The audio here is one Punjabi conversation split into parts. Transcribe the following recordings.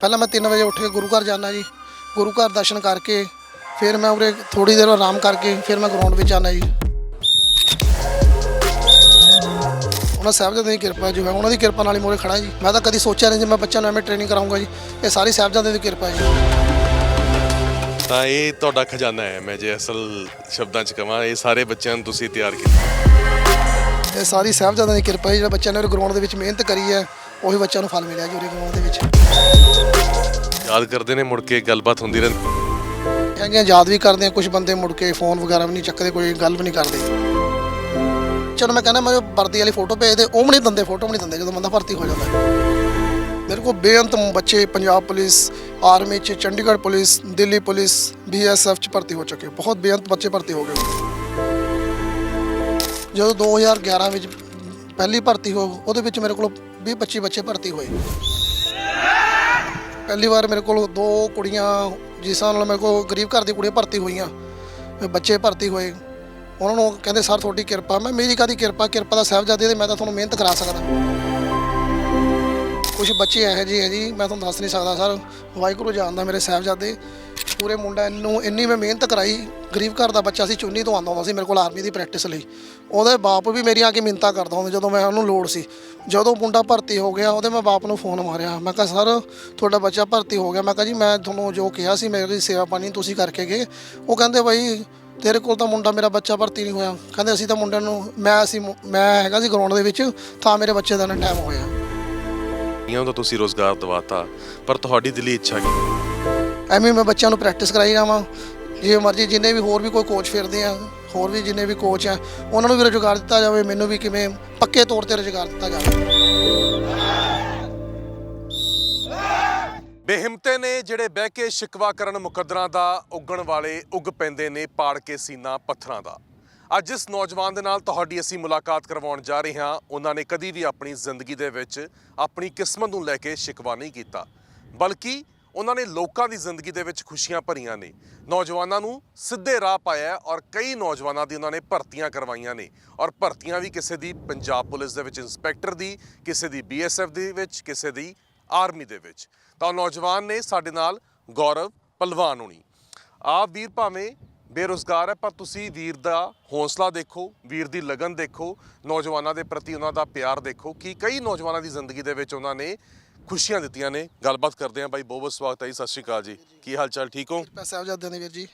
ਪਹਿਲਾਂ ਮੈਂ 3 ਵਜੇ ਉੱਠ ਕੇ ਗੁਰੂ ਘਰ ਜਾਣਾ ਜੀ। ਗੁਰੂ ਘਰ ਦਰਸ਼ਨ ਕਰਕੇ ਫਿਰ ਮੈਂ ਉਰੇ ਥੋੜੀ ਦੇਰ ਆਰਾਮ ਕਰਕੇ ਫਿਰ ਮੈਂ ਗਰਾਊਂਡ ਵਿੱਚ ਆਣਾ ਜੀ। ਉਹਨਾਂ ਸਾਹਿਬਜ਼ਾਦਿਆਂ ਦੀ ਕਿਰਪਾ ਜੋ ਹੈ ਉਹਨਾਂ ਦੀ ਕਿਰਪਾ ਨਾਲ ਹੀ ਮੋਰੇ ਖੜਾ ਜੀ। ਮੈਂ ਤਾਂ ਕਦੀ ਸੋਚਿਆ ਨਹੀਂ ਜੀ ਮੈਂ ਬੱਚਿਆਂ ਨੂੰ ਐਵੇਂ ਟ੍ਰੇਨਿੰਗ ਕਰਾਉਂਗਾ ਜੀ। ਇਹ ਸਾਰੀ ਸਾਹਿਬਜ਼ਾਦਿਆਂ ਦੀ ਕਿਰਪਾ ਜੀ। ਤਾਂ ਇਹ ਤੁਹਾਡਾ ਖਜ਼ਾਨਾ ਹੈ ਮੈਂ ਜੇ ਅਸਲ ਸ਼ਬਦਾਂ 'ਚ ਕਹਾਂ ਇਹ ਸਾਰੇ ਬੱਚਿਆਂ ਨੂੰ ਤੁਸੀਂ ਤਿਆਰ ਕੀਤਾ। ਇਹ ਸਾਰੀ ਸਾਹਿਬਜ਼ਾਦਿਆਂ ਦੀ ਕਿਰਪਾ ਹੈ ਜਿਹੜਾ ਬੱਚਿਆਂ ਨੇ ਗਰਾਊਂਡ ਦੇ ਵਿੱਚ ਮਿਹਨਤ ਕਰੀ ਹੈ ਉਹੀ ਬੱਚਿਆਂ ਨੂੰ ਫਲ ਮਿਲਿਆ ਜੀ ਉਰੇ ਗਰਾਊਂਡ ਦੇ ਵਿੱਚ। ਯਾਦ ਕਰਦੇ ਨੇ, ਮੁੜ ਕੇ ਗੱਲਬਾਤ ਹੁੰਦੀ ਰਹਿੰਦੀ। ਹੈਗੇ ਯਾਦ ਵੀ ਕਰਦੇ ਆ ਕੁਝ ਬੰਦੇ ਮੁੜ ਕੇ ਫੋਨ ਵਗੈਰਾ ਵੀ ਨਹੀਂ ਚੱਕਦੇ, ਕੋਈ ਗੱਲ ਵੀ ਨਹੀਂ ਕਰਦੇ। ਚਲੋ ਮੈਂ ਕਹਿੰਦਾ, ਮੈਂ ਵਰਦੀ ਵਾਲੀ ਫੋਟੋ ਭੇਜਦੇ, ਉਹ ਵੀ ਨਹੀਂ ਦਿੰਦੇ, ਫੋਟੋ ਵੀ ਨਹੀਂ ਦਿੰਦੇ, ਜਦੋਂ ਬੰਦਾ ਭਰਤੀ ਹੋ ਜਾਂਦਾ। ਹੈ। ਮੇਰੇ ਕੋਲ ਬੇਅੰਤ ਬੱਚੇ ਪੰਜਾਬ ਪੁਲਿਸ, ਆਰਮੀ ਚ Chandigarh police, Delhi police BSF ਚ ਭਰਤੀ ਹੋ ਚੁੱਕੇ ਬਹੁਤ ਬੇਅੰਤ ਬੱਚੇ ਭਰਤੀ ਹੋ ਗਏ। ਜਦੋਂ 2011 ਵਿੱਚ ਪਹਿਲੀ ਭਰਤੀ ਹੋ, ਉਹਦੇ ਵਿੱਚ ਮੇਰੇ ਕੋਲ 20 25 ਬੱਚੇ ਭਰਤੀ ਹੋਏ। ਪਹਿਲੀ ਵਾਰ ਮੇਰੇ ਕੋਲ ਦੋ ਕੁੜੀਆਂ, ਜਿਸ ਨਾਲ ਮੇਰੇ ਕੋਲ ਗਰੀਬ ਘਰ ਦੀ ਕੁੜੀਆਂ ਭਰਤੀ ਹੋਈਆਂ ਬੱਚੇ ਭਰਤੀ ਹੋਏ, ਉਹਨਾਂ ਨੂੰ ਕਹਿੰਦੇ, ਸਰ, ਤੁਹਾਡੀ ਕਿਰਪਾ, ਮੈਂ ਮੇਰੀ ਕਾਦੀ ਕਿਰਪਾ? ਕਿਰਪਾ ਦਾ ਸਾਹਿਬਜ਼ਾਦੇ ਦੇ, ਮੈਂ ਤਾਂ ਤੁਹਾਨੂੰ ਮਿਹਨਤ ਕਰਾ ਸਕਦਾ। ਕੁਝ ਬੱਚੇ ਇਹੋ ਜਿਹੇ ਹੈ ਜੀ, ਮੈਂ ਤੁਹਾਨੂੰ ਦੱਸ ਨਹੀਂ ਸਕਦਾ, ਸਰ। ਵਾਹਿਗੁਰੂ ਜਾਣਦਾ ਮੇਰੇ ਸਾਹਿਬਜ਼ਾਦੇ। ਪੂਰੇ ਮੁੰਡਾ ਨੂੰ ਇੰਨੀ ਮੈਂ ਮਿਹਨਤ ਕਰਾਈ, ਗਰੀਬ ਘਰ ਦਾ ਬੱਚਾ ਸੀ, ਚੁੰਨੀ ਤੋਂ ਆਉਂਦਾ ਹੁੰਦਾ ਸੀ ਮੇਰੇ ਕੋਲ ਆਰਮੀ ਦੀ ਪ੍ਰੈਕਟਿਸ ਲਈ। ਉਹਦੇ ਬਾਪ ਵੀ ਮੇਰੀ ਆ ਕੇ ਮਿੰਤਾ ਕਰਦਾ ਹੁੰਦਾ, ਜਦੋਂ ਮੈਂ ਉਹਨੂੰ ਲੋੜ ਸੀ। ਜਦੋਂ ਮੁੰਡਾ ਭਰਤੀ ਹੋ ਗਿਆ ਉਹਦੇ ਮੈਂ ਬਾਪ ਨੂੰ ਫੋਨ ਮਾਰਿਆ। ਮੈਂ ਕਿਹਾ ਸਰ ਤੁਹਾਡਾ ਬੱਚਾ ਭਰਤੀ ਹੋ ਗਿਆ। ਮੈਂ ਕਿਹਾ ਜੀ ਮੈਂ ਤੁਹਾਨੂੰ ਜੋ ਕਿਹਾ ਸੀ ਮੇਰੀ ਸੇਵਾ ਪਾਣੀ ਤੁਸੀਂ ਕਰਕੇ ਗਏ। ਉਹ ਕਹਿੰਦੇ ਬਾਈ ਤੇਰੇ ਕੋਲ ਤਾਂ ਮੁੰਡਾ ਮੇਰਾ ਬੱਚਾ ਭਰਤੀ ਨਹੀਂ ਹੋਇਆ। ਕਹਿੰਦੇ ਅਸੀਂ ਤਾਂ ਮੁੰਡਿਆਂ ਨੂੰ ਮੈਂ ਅਸੀਂ ਮੁ- ਹੈਗਾ ਸੀ ਗਰਾਊਂਡ ਦੇ ਵਿੱਚ ਤਾਂ ਮੇਰੇ ਬੱਚੇ ਦਾ ਨਾ ਟਾਈਮ ਹੋਇਆ। ਇਹਨਾਂ ਦਾ ਤੁਸੀਂ ਰੋਜ਼ਗਾਰ ਦਿਵਾਤਾ ਪਰ ਤੁਹਾਡੀ ਦਿਲੀ ਇੱਛਾ ਕੀ? ਐਵੇਂ ਮੈਂ ਬੱਚਿਆਂ ਨੂੰ ਪ੍ਰੈਕਟਿਸ ਕਰਾਈ ਜਾਵਾਂ। ਜੇ ਮਰਜ਼ੀ ਜਿੰਨੇ ਵੀ ਹੋਰ ਵੀ ਕੋਈ ਕੋਚ ਫਿਰਦੇ ਆ ਹੋਰ ਵੀ ਜਿੰਨੇ ਵੀ ਕੋਚ ਆ, ਉਹਨਾਂ ਨੂੰ ਵੀ ਰੁਜ਼ਗਾਰ ਦਿੱਤਾ ਜਾਵੇ, ਮੈਨੂੰ ਵੀ ਕਿਵੇਂ ਪੱਕੇ ਤੌਰ ਤੇ ਰੁਜ਼ਗਾਰ ਦਿੱਤਾ ਜਾਵੇ। ਬੇਹਿੰਮਤੇ ਨੇ ਜਿਹੜੇ ਬਹਿ ਕੇ ਸ਼ਿਕਵਾ ਕਰਨ ਮੁਕੱਦਰਾਂ ਦਾ ਉੱਗਣ ਵਾਲੇ ਉੱਗ ਪੈਂਦੇ ਨੇ ਪਾੜ ਕੇ ਸੀਨਾ ਪੱਥਰਾਂ ਦਾ। ਅੱਜ ਇਸ ਨੌਜਵਾਨ ਦੇ ਨਾਲ ਤੁਹਾਡੀ ਅਸੀਂ ਮੁਲਾਕਾਤ ਕਰਵਾਉਣ ਜਾ ਰਹੇ ਹਾਂ। ਉਹਨਾਂ ਨੇ ਕਦੀ ਵੀ ਆਪਣੀ ਜ਼ਿੰਦਗੀ ਦੇ ਵਿੱਚ ਆਪਣੀ ਕਿਸਮਤ ਨੂੰ ਲੈ ਕੇ ਸ਼ਿਕਵਾ ਨਹੀਂ ਕੀਤਾ। ਬਲਕਿ ਉਹਨਾਂ ਨੇ ਲੋਕਾਂ ਦੀ ਜ਼ਿੰਦਗੀ ਦੇ ਵਿੱਚ ਖੁਸ਼ੀਆਂ ਭਰੀਆਂ ਨੇ। ਨੌਜਵਾਨਾਂ ਨੂੰ ਸਿੱਧੇ ਰਾਹ ਪਾਇਆ ਔਰ ਕਈ ਨੌਜਵਾਨਾਂ ਦੀ ਉਹਨਾਂ ਨੇ ਭਰਤੀਆਂ ਕਰਵਾਈਆਂ ਨੇ। ਔਰ ਭਰਤੀਆਂ ਵੀ ਕਿਸੇ ਦੀ ਪੰਜਾਬ ਪੁਲਿਸ ਦੇ ਵਿੱਚ ਇੰਸਪੈਕਟਰ ਦੀ, ਕਿਸੇ ਦੀ ਬੀਐਸਐਫ ਦੇ ਵਿੱਚ, ਕਿਸੇ ਦੀ ਆਰਮੀ ਦੇ ਵਿੱਚ। ਤਾਂ ਨੌਜਵਾਨ ਨੇ ਸਾਡੇ ਨਾਲ ਗੌਰਵ ਪਹਿਲਵਾਨ ਹੋਣੀ। ਆਪ ਵੀਰ ਭਾਵੇਂ ਬੇਰੁਜ਼ਗਾਰ ਹੈ, ਪਰ ਤੁਸੀਂ ਵੀਰ ਦਾ ਹੌਸਲਾ ਦੇਖੋ, ਵੀਰ ਦੀ ਲਗਨ ਦੇਖੋ, ਨੌਜਵਾਨਾਂ ਦੇ ਪ੍ਰਤੀ ਉਹਨਾਂ ਦਾ ਪਿਆਰ ਦੇਖੋ ਕਿ ਕਈ ਨੌਜਵਾਨਾਂ ਦੀ ਜ਼ਿੰਦਗੀ ਦੇ ਵਿੱਚ ਉਹਨਾਂ ਨੇ ਖੁਸ਼ੀਆਂ ਦਿੱਤੀਆਂ ਨੇ। ਗੱਲਬਾਤ ਕਰਦੇ ਹਾਂ ਬਾਈ ਬਹੁਤ ਬਹੁਤ ਸਵਾਗਤ ਹੈ ਜੀ ਸਤਿ ਸ਼੍ਰੀ ਅਕਾਲ ਜੀ। ਕੀ ਹਾਲ ਚਾਲ ਠੀਕ ਹੋ? ਪੈਸੇ ਸਾਹਿਬਜ਼ਾਦਿਆਂ ਦੇ ਵੀਰ ਜੀ।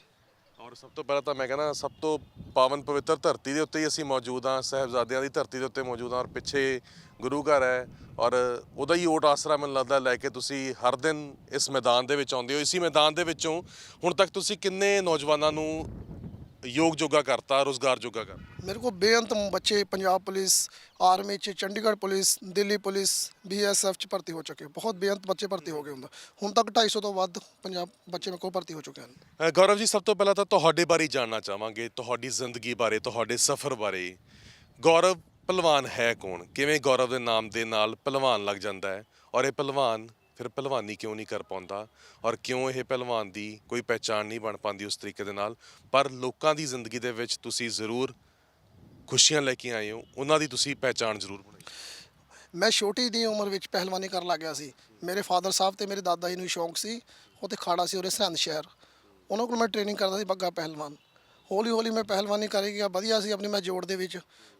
ਔਰ ਸਭ ਤੋਂ ਪਹਿਲਾਂ ਤਾਂ ਮੈਂ ਕਹਿੰਦਾ ਸਭ ਤੋਂ ਪਾਵਨ ਪਵਿੱਤਰ ਧਰਤੀ ਦੇ ਉੱਤੇ ਹੀ ਅਸੀਂ ਮੌਜੂਦ ਹਾਂ ਸਹਿਬਜ਼ਾਦਿਆਂ ਦੀ ਧਰਤੀ ਦੇ ਉੱਤੇ ਮੌਜੂਦ ਹਾਂ। ਔਰ ਪਿੱਛੇ ਗੁਰੂ ਘਰ ਹੈ ਔਰ ਉਹਦਾ ਹੀ ਓਟ ਆਸਰਾ ਮੈਨੂੰ ਲੱਗਦਾ ਲੈ ਕੇ ਤੁਸੀਂ ਹਰ ਦਿਨ ਇਸ ਮੈਦਾਨ ਦੇ ਵਿੱਚ ਆਉਂਦੇ ਹੋ। ਇਸੇ ਮੈਦਾਨ ਦੇ ਵਿੱਚੋਂ ਹੁਣ ਤੱਕ ਤੁਸੀਂ ਕਿੰਨੇ ਨੌਜਵਾਨਾਂ ਨੂੰ ਯੋਗ ਜੋਗਾ ਕਰਤਾ ਰੋਜ਼ਗਾਰ ਜੋਗਾ ਕਰਤਾ। ਮੇਰੇ ਕੋਲ ਬੇਅੰਤ ਬੱਚੇ ਪੰਜਾਬ ਪੁਲਿਸ ਆਰਮੀ ਚ Chandigarh police Delhi police BSF ਚ ਭਰਤੀ ਹੋ ਚੁੱਕੇ। ਬਹੁਤ ਬੇਅੰਤ ਬੱਚੇ ਭਰਤੀ ਹੋ ਗਏ ਹੁੰਦਾ ਹੁਣ ਤੱਕ 250 ਤੋਂ ਵੱਧ ਪੰਜਾਬ ਬੱਚੇ ਮੇਰੇ ਕੋਲ ਭਰਤੀ ਹੋ ਚੁੱਕੇ ਹਨ। ਅ, ਗੌਰਵ ਜੀ ਸਭ ਤੋਂ ਪਹਿਲਾਂ ਤਾਂ ਤੁਹਾਡੇ ਬਾਰੇ ਜਾਣਨਾ ਚਾਹਾਂਗੇ ਤੁਹਾਡੀ ਜ਼ਿੰਦਗੀ ਬਾਰੇ ਤੁਹਾਡੇ ਸਫ਼ਰ ਬਾਰੇ। ਗੌਰਵ ਪਹਿਲਵਾਨ ਹੈ ਕੌਣ? ਕਿਵੇਂ ਗੌਰਵ ਦੇ ਨਾਮ ਦੇ ਨਾਲ ਪਹਿਲਵਾਨ ਲੱਗ ਜਾਂਦਾ ਹੈ? ਔਰ ਇਹ ਪਹਿਲਵਾਨ ਫਿਰ ਪਹਿਲਵਾਨੀ ਕਿਉਂ ਨਹੀਂ ਕਰ ਪਾਉਂਦਾ ਔਰ ਕਿਉਂ ਇਹ ਪਹਿਲਵਾਨ ਦੀ ਕੋਈ ਪਹਿਚਾਣ ਨਹੀਂ ਬਣ ਪਾਉਂਦੀ ਉਸ ਤਰੀਕੇ ਦੇ ਨਾਲ? ਪਰ ਲੋਕਾਂ ਦੀ ਜ਼ਿੰਦਗੀ ਦੇ ਵਿੱਚ ਤੁਸੀਂ ਜ਼ਰੂਰ ਖੁਸ਼ੀਆਂ ਲੈ ਕੇ ਆਏ ਹੋ, ਉਹਨਾਂ ਦੀ ਤੁਸੀਂ ਪਹਿਚਾਣ ਜ਼ਰੂਰ ਬਣਾਈ। ਮੈਂ ਛੋਟੀ ਦੀ ਉਮਰ ਵਿੱਚ ਪਹਿਲਵਾਨੀ ਕਰਨ ਲੱਗ ਗਿਆ ਸੀ। ਮੇਰੇ ਫਾਦਰ ਸਾਹਿਬ ਤੇ ਮੇਰੇ ਦਾਦਾ ਜੀ ਨੂੰ ਸ਼ੌਂਕ ਸੀ, ਉਹ ਤੇ ਖਾੜਾ ਸੀ ਉਰੇ ਸਰਹੰਦ ਸ਼ਹਿਰ। ਉਹਨਾਂ ਕੋਲ ਮੈਂ ਟ੍ਰੇਨਿੰਗ ਕਰਦਾ ਸੀ ਬੱਗਾ ਪਹਿਲਵਾਨ। ਹੌਲੀ ਹੌਲੀ ਮੈਂ ਪਹਿਲਵਾਨੀ ਕਰੀ ਗਿਆ, ਵਧੀਆ ਸੀ ਆਪਣੀ ਮੈਂ ਜੋੜ ਦੇ ਵਿੱਚ।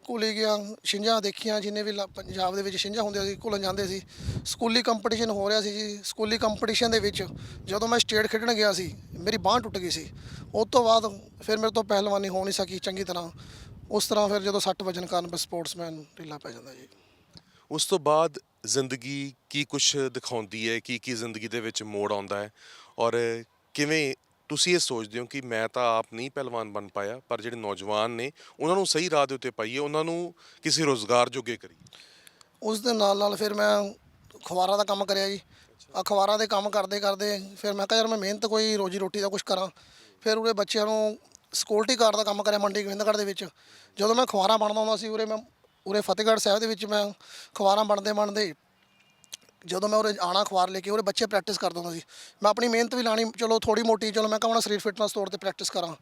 ਘੁਲੀ ਗਿਆ, ਛਿੰਝਾਂ ਦੇਖੀਆਂ, ਜਿੰਨੇ ਵੀ ਲਾ- ਪੰਜਾਬ ਦੇ ਵਿੱਚ ਛਿੰਝਾਂ ਹੁੰਦੀਆਂ ਸੀ, ਘੁਲਣ ਜਾਂਦੇ ਸੀ। ਸਕੂਲੀ ਕੰਪੀਟੀਸ਼ਨ ਹੋ ਰਿਹਾ ਸੀ ਜੀ, ਸਕੂਲੀ ਕੰਪੀਟੀਸ਼ਨ ਦੇ ਵਿੱਚ ਜਦੋਂ ਮੈਂ ਸਟੇਟ ਖੇਡਣ ਗਿਆ ਸੀ, ਮੇਰੀ ਬਾਂਹ ਟੁੱਟ ਗਈ ਸੀ। ਉਸ ਤੋਂ ਬਾਅਦ ਫਿਰ ਮੇਰੇ ਤੋਂ ਪਹਿਲਵਾਨੀ ਹੋ ਨਹੀਂ ਸਕੀ ਚੰਗੀ ਤਰ੍ਹਾਂ। ਉਸ ਤਰ੍ਹਾਂ ਫਿਰ ਜਦੋਂ ਸੱਟ ਵਜਨ ਕਾਰਨ ਮੈਂ ਸਪੋਰਟਸਮੈਨ ਢਿੱਲਾ ਪੈ ਜਾਂਦਾ ਜੀ। ਉਸ ਤੋਂ ਬਾਅਦ ਜ਼ਿੰਦਗੀ ਕੀ ਕੁਝ ਦਿਖਾਉਂਦੀ ਹੈ ਕੀ ਕੀ ਜ਼ਿੰਦਗੀ ਦੇ ਵਿੱਚ ਮੋੜ ਆਉਂਦਾ ਹੈ? ਔਰ ਕਿਵੇਂ ਤੁਸੀਂ ਇਹ ਸੋਚਦੇ ਹੋ ਕਿ ਮੈਂ ਤਾਂ ਆਪ ਨਹੀਂ ਪਹਿਲਵਾਨ ਬਣ ਪਾਇਆ, ਪਰ ਜਿਹੜੇ ਨੌਜਵਾਨ ਨੇ, ਉਹਨਾਂ ਨੂੰ ਸਹੀ ਰਾਹ ਦੇ ਉੱਤੇ ਪਾਈਏ, ਉਹਨਾਂ ਨੂੰ ਕਿਸੇ ਰੋਜ਼ਗਾਰ ਜੋਗੇ ਕਰੀਏ। ਉਸ ਦੇ ਨਾਲ ਨਾਲ ਫਿਰ ਮੈਂ ਅਖਬਾਰਾਂ ਦਾ ਕੰਮ ਕਰਿਆ ਜੀ। ਅਖਬਾਰਾਂ ਦੇ ਕੰਮ ਕਰਦੇ ਕਰਦੇ ਫਿਰ ਮੈਂ ਕਿਹਾ ਯਾਰ ਮੈਂ ਮਿਹਨਤ ਕੋਈ ਰੋਜੀ ਰੋਟੀ ਦਾ ਕੁਝ ਕਰਾਂ। ਫਿਰ ਉਰੇ ਬੱਚਿਆਂ ਨੂੰ ਸਿਕਿਉਰਿਟੀ ਗਾਰਡ ਦਾ ਕੰਮ ਕਰਿਆ ਮੰਡੀ ਗੋਬਿੰਦਗੜ੍ਹ ਦੇ ਵਿੱਚ। ਜਦੋਂ ਮੈਂ ਅਖਬਾਰਾਂ ਬਣਦਾ ਹੁੰਦਾ ਸੀ, ਉਰੇ ਮੈਂ, ਉਰੇ ਫਤਿਹਗੜ੍ਹ ਸਾਹਿਬ ਦੇ ਵਿੱਚ ਮੈਂ ਅਖਬਾਰਾਂ ਬਣਦੇ ਬਣਦੇ ਜਦੋਂ ਮੈਂ ਉਰੇ ਆਣਾ ਅਖਬਾਰ ਲੈ ਕੇ, ਉਰੇ ਬੱਚੇ ਪ੍ਰੈਕਟਿਸ ਕਰਦੇ ਹੁੰਦੇ ਸੀ। ਮੈਂ ਆਪਣੀ ਮਿਹਨਤ ਵੀ ਲਾਣੀ, ਚਲੋ ਥੋੜੀ ਮੋਟੀ, ਚਲੋ ਮੈਂ ਕਹਾਂ ਸਰੀਰ ਫਿਟਨੈਸ ਤੌਰ ਤੇ ਪ੍ਰੈਕਟਿਸ ਕਰਾਂ।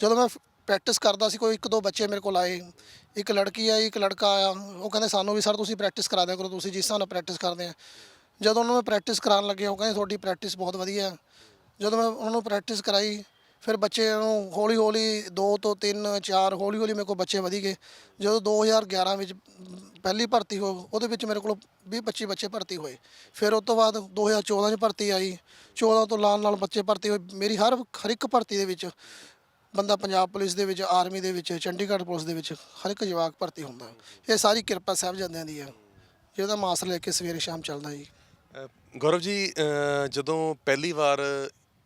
ਜਦੋਂ ਮੈਂ ਪ੍ਰੈਕਟਿਸ ਕਰਦਾ ਸੀ, ਕੋਈ ਇੱਕ ਦੋ ਬੱਚੇ ਮੇਰੇ ਕੋਲ ਆਏ। ਇੱਕ ਲੜਕੀ ਆਈ, ਇੱਕ ਲੜਕਾ ਆਇਆ। ਉਹ ਕਹਿੰਦੇ, ਸਾਨੂੰ ਵੀ ਸਰ ਤੁਸੀਂ ਪ੍ਰੈਕਟਿਸ ਕਰਾ ਦਿਆ ਕਰੋ, ਤੁਸੀਂ ਜਿਸ ਹਿਸਾਬ ਨਾਲ ਪ੍ਰੈਕਟਿਸ ਕਰਦੇ ਆ। ਜਦੋਂ ਉਹਨਾਂ ਨੂੰ ਪ੍ਰੈਕਟਿਸ ਕਰਾਉਣ ਲੱਗੇ, ਉਹ ਕਹਿੰਦੇ, ਤੁਹਾਡੀ ਪ੍ਰੈਕਟਿਸ ਬਹੁਤ ਵਧੀਆ ਜਦੋਂ ਮੈਂ ਉਹਨਾਂ ਨੂੰ ਪ੍ਰੈਕਟਿਸ ਕਰਾਈ ਫਿਰ ਬੱਚੇ ਨੂੰ ਹੌਲੀ ਹੌਲੀ 2 ਤੋਂ 3 4 ਹੌਲੀ ਹੌਲੀ ਮੇਰੇ ਕੋਲ ਬੱਚੇ ਵਧੀ ਗਏ। ਜਦੋਂ 2011 ਵਿੱਚ ਪਹਿਲੀ ਭਰਤੀ ਹੋ, ਉਹਦੇ ਵਿੱਚ ਮੇਰੇ ਕੋਲ 20 25 ਬੱਚੇ ਭਰਤੀ ਹੋਏ। ਫਿਰ ਉਸ ਤੋਂ ਬਾਅਦ 2014 ਚ ਭਰਤੀ ਆਈ। 14 ਤੋਂ ਲਾਲ ਨਾਲ ਬੱਚੇ ਭਰਤੀ ਹੋਏ। ਮੇਰੀ ਹਰ ਹਰ ਇੱਕ ਭਰਤੀ ਦੇ ਵਿੱਚ ਬੰਦਾ ਪੰਜਾਬ ਪੁਲਿਸ ਦੇ ਵਿੱਚ, ਆਰਮੀ ਦੇ ਵਿੱਚ, ਚੰਡੀਗੜ੍ਹ ਪੁਲਿਸ ਦੇ ਵਿੱਚ ਹਰ ਇੱਕ ਜਵਾਕ ਭਰਤੀ ਹੁੰਦਾ। ਇਹ ਸਾਰੀ ਕਿਰਪਾ ਸਾਹਿਬਜ਼ਾਦਿਆਂ ਦੀ ਹੈ। ਜਿਹਦਾ ਮਾਸ ਲੈ ਕੇ ਸਵੇਰੇ ਸ਼ਾਮ ਚੱਲਦਾ ਜੀ। ਗੌਰਵ ਜੀ ਜਦੋਂ ਪਹਿਲੀ ਵਾਰ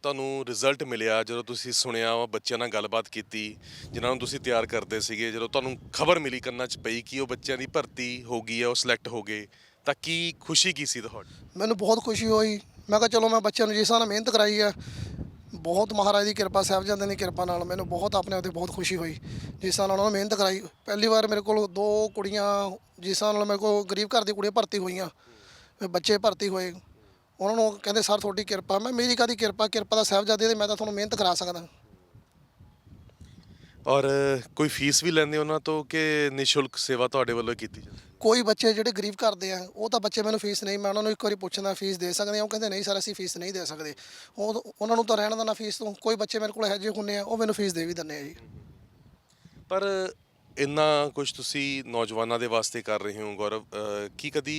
ਤੁਹਾਨੂੰ ਰਿਜ਼ਲਟ ਮਿਲਿਆ, ਜਦੋਂ ਤੁਸੀਂ ਸੁਣਿਆ ਵਾ ਬੱਚਿਆਂ ਨਾਲ ਗੱਲਬਾਤ ਕੀਤੀ, ਜਿਨ੍ਹਾਂ ਨੂੰ ਤੁਸੀਂ ਤਿਆਰ ਕਰਦੇ ਸੀਗੇ, ਜਦੋਂ ਤੁਹਾਨੂੰ ਖਬਰ ਮਿਲੀ ਕੰਨਾਂ 'ਚ ਪਈ ਕਿ ਉਹ ਬੱਚਿਆਂ ਦੀ ਭਰਤੀ ਹੋ ਗਈ ਹੈ, ਉਹ ਸਿਲੈਕਟ ਹੋ ਗਏ, ਤਾਂ ਕੀ ਖੁਸ਼ੀ ਕੀ ਸੀ ਤੁਹਾਡੀ? ਮੈਨੂੰ ਬਹੁਤ ਖੁਸ਼ੀ ਹੋਈ। ਮੈਂ ਕਿਹਾ, ਚਲੋ, ਮੈਂ ਬੱਚਿਆਂ ਨੂੰ ਜਿਸ ਤਰ੍ਹਾਂ ਨਾਲ ਮਿਹਨਤ ਕਰਾਈ ਹੈ, ਬਹੁਤ ਮਹਾਰਾਜ ਦੀ ਕਿਰਪਾ ਸਾਹਿਬਜ਼ਾਦਿਆਂ ਦੀ ਕਿਰਪਾ ਨਾਲ ਮੈਨੂੰ ਬਹੁਤ ਆਪਣੇ ਆਪ ਤੇ ਬਹੁਤ ਖੁਸ਼ੀ ਹੋਈ। ਜਿਸ ਤਰ੍ਹਾਂ ਨਾਲ ਉਹਨਾਂ ਨੇ ਮਿਹਨਤ ਕਰਾਈ। ਪਹਿਲੀ ਵਾਰ ਮੇਰੇ ਕੋਲ ਦੋ ਕੁੜੀਆਂ, ਜਿਸ ਤਰ੍ਹਾਂ ਨਾਲ ਮੇਰੇ ਕੋਲ ਗਰੀਬ ਘਰ ਦੀ ਕੁੜੀਆਂ ਭਰਤੀ ਹੋਈਆਂ। ਬੱਚੇ ਭਰਤੀ ਹੋਏ। ਉਹਨਾਂ ਨੂੰ ਕਹਿੰਦੇ ਸਰ ਤੁਹਾਡੀ ਕਿਰਪਾ ਮੈਂ ਮੇਰੀ ਕਾਦੀ ਕਿਰਪਾ? ਕਿਰਪਾ ਦਾ ਸਾਹਿਬਜ਼ਾਦੇ ਦੇ ਮੈਂ ਤਾਂ ਤੁਹਾਨੂੰ ਮਿਹਨਤ ਕਰਾ ਸਕਦਾ। ਔਰ ਕੋਈ ਫੀਸ ਵੀ ਲੈਂਦੇ ਉਹਨਾਂ ਤੋਂ ਕਿ ਨਿਸ਼ੁਲਕ ਸੇਵਾ ਤੁਹਾਡੇ ਵੱਲੋਂ ਕੀਤੀ ਜਾਂਦੀ ਕੋਈ ਬੱਚੇ ਜਿਹੜੇ ਗਰੀਬ ਘਰ ਦੇ ਆ ਉਹ ਤਾਂ ਬੱਚੇ ਮੈਨੂੰ ਫੀਸ ਨਹੀਂ ਮੈਂ ਉਹਨਾਂ ਨੂੰ ਇੱਕ ਵਾਰੀ ਪੁੱਛਦਾ ਫੀਸ ਦੇ ਸਕਦੇ ਆ ਉਹ ਕਹਿੰਦੇ ਨਹੀਂ ਸਰ ਅਸੀਂ ਫੀਸ ਨਹੀਂ ਦੇ ਸਕਦੇ। ਉਹ ਉਹਨਾਂ ਨੂੰ ਤਾਂ ਰਹਿਣ ਦਾ ਨਾ ਫੀਸ ਤੋਂ। ਕੋਈ ਬੱਚੇ ਮੇਰੇ ਕੋਲ ਇਹੋ ਜਿਹੇ ਹੁੰਦੇ ਆ ਉਹ ਮੈਨੂੰ ਫੀਸ ਦੇ ਵੀ ਦਿੰਦੇ ਆ ਜੀ। ਪਰ ਇੰਨਾ ਕੁਝ ਤੁਸੀਂ ਨੌਜਵਾਨਾਂ ਦੇ ਵਾਸਤੇ ਕਰ ਰਹੇ ਹੋ ਗੌਰਵ ਕੀ ਕਦੀ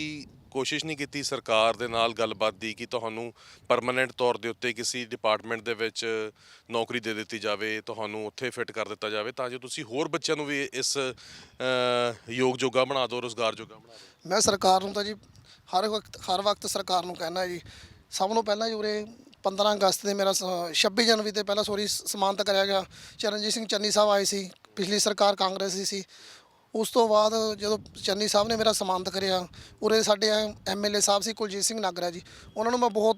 ਕੋਸ਼ਿਸ਼ ਨਹੀਂ ਕੀਤੀ ਸਰਕਾਰ ਦੇ ਨਾਲ ਗੱਲਬਾਤ ਦੀ ਕਿ ਤੁਹਾਨੂੰ ਪਰਮਨੈਂਟ ਤੌਰ ਦੇ ਉੱਤੇ ਕਿਸੇ ਡਿਪਾਰਟਮੈਂਟ ਦੇ ਵਿੱਚ ਨੌਕਰੀ ਦੇ ਦਿੱਤੀ ਜਾਵੇ, ਤੁਹਾਨੂੰ ਉੱਥੇ ਫਿੱਟ ਕਰ ਦਿੱਤਾ ਜਾਵੇ, ਤਾਂ ਜੋ ਤੁਸੀਂ ਹੋਰ ਬੱਚਿਆਂ ਨੂੰ ਵੀ ਇਸ ਯੋਗ ਜੋਗਾ ਬਣਾ ਦਿਓ, ਰੋਜ਼ਗਾਰ ਜੋਗਾ ਬਣਾ ਦਿਓ। ਮੈਂ ਸਰਕਾਰ ਨੂੰ ਤਾਂ ਜੀ ਹਰ ਵਕਤ ਹਰ ਵਕਤ ਸਰਕਾਰ ਨੂੰ ਕਹਿਣਾ ਜੀ, ਸਭ ਨੂੰ ਪਹਿਲਾਂ ਜੀ ਉਰੇ 15 ਅਗਸਤ ਦੇ ਮੇਰਾ ਸ- 26 ਜਨਵਰੀ ਤੇ ਪਹਿਲਾਂ ਸੋਰੀ ਸਨਮਾਨਿਤ ਕਰਿਆ ਗਿਆ। ਚਰਨਜੀਤ ਸਿੰਘ ਚੰਨੀ ਸਾਹਿਬ ਆਏ ਸੀ, ਪਿਛਲੀ ਸਰਕਾਰ ਕਾਂਗਰਸ ਦੀ ਸੀ। ਉਸ ਤੋਂ ਬਾਅਦ ਜਦੋਂ ਚੰਨੀ ਸਾਹਿਬ ਨੇ ਮੇਰਾ ਸਨਮਾਨਿਤ ਕਰਿਆ, ਉਰੇ ਸਾਡੇ ਐਮਐਲਏ ਸਾਹਿਬ ਸੀ, ਕੁਲਜੀਤ ਸਿੰਘ ਨਾਗਰਾ ਜੀ, ਉਹਨਾਂ ਨੂੰ ਮੈਂ ਬਹੁਤ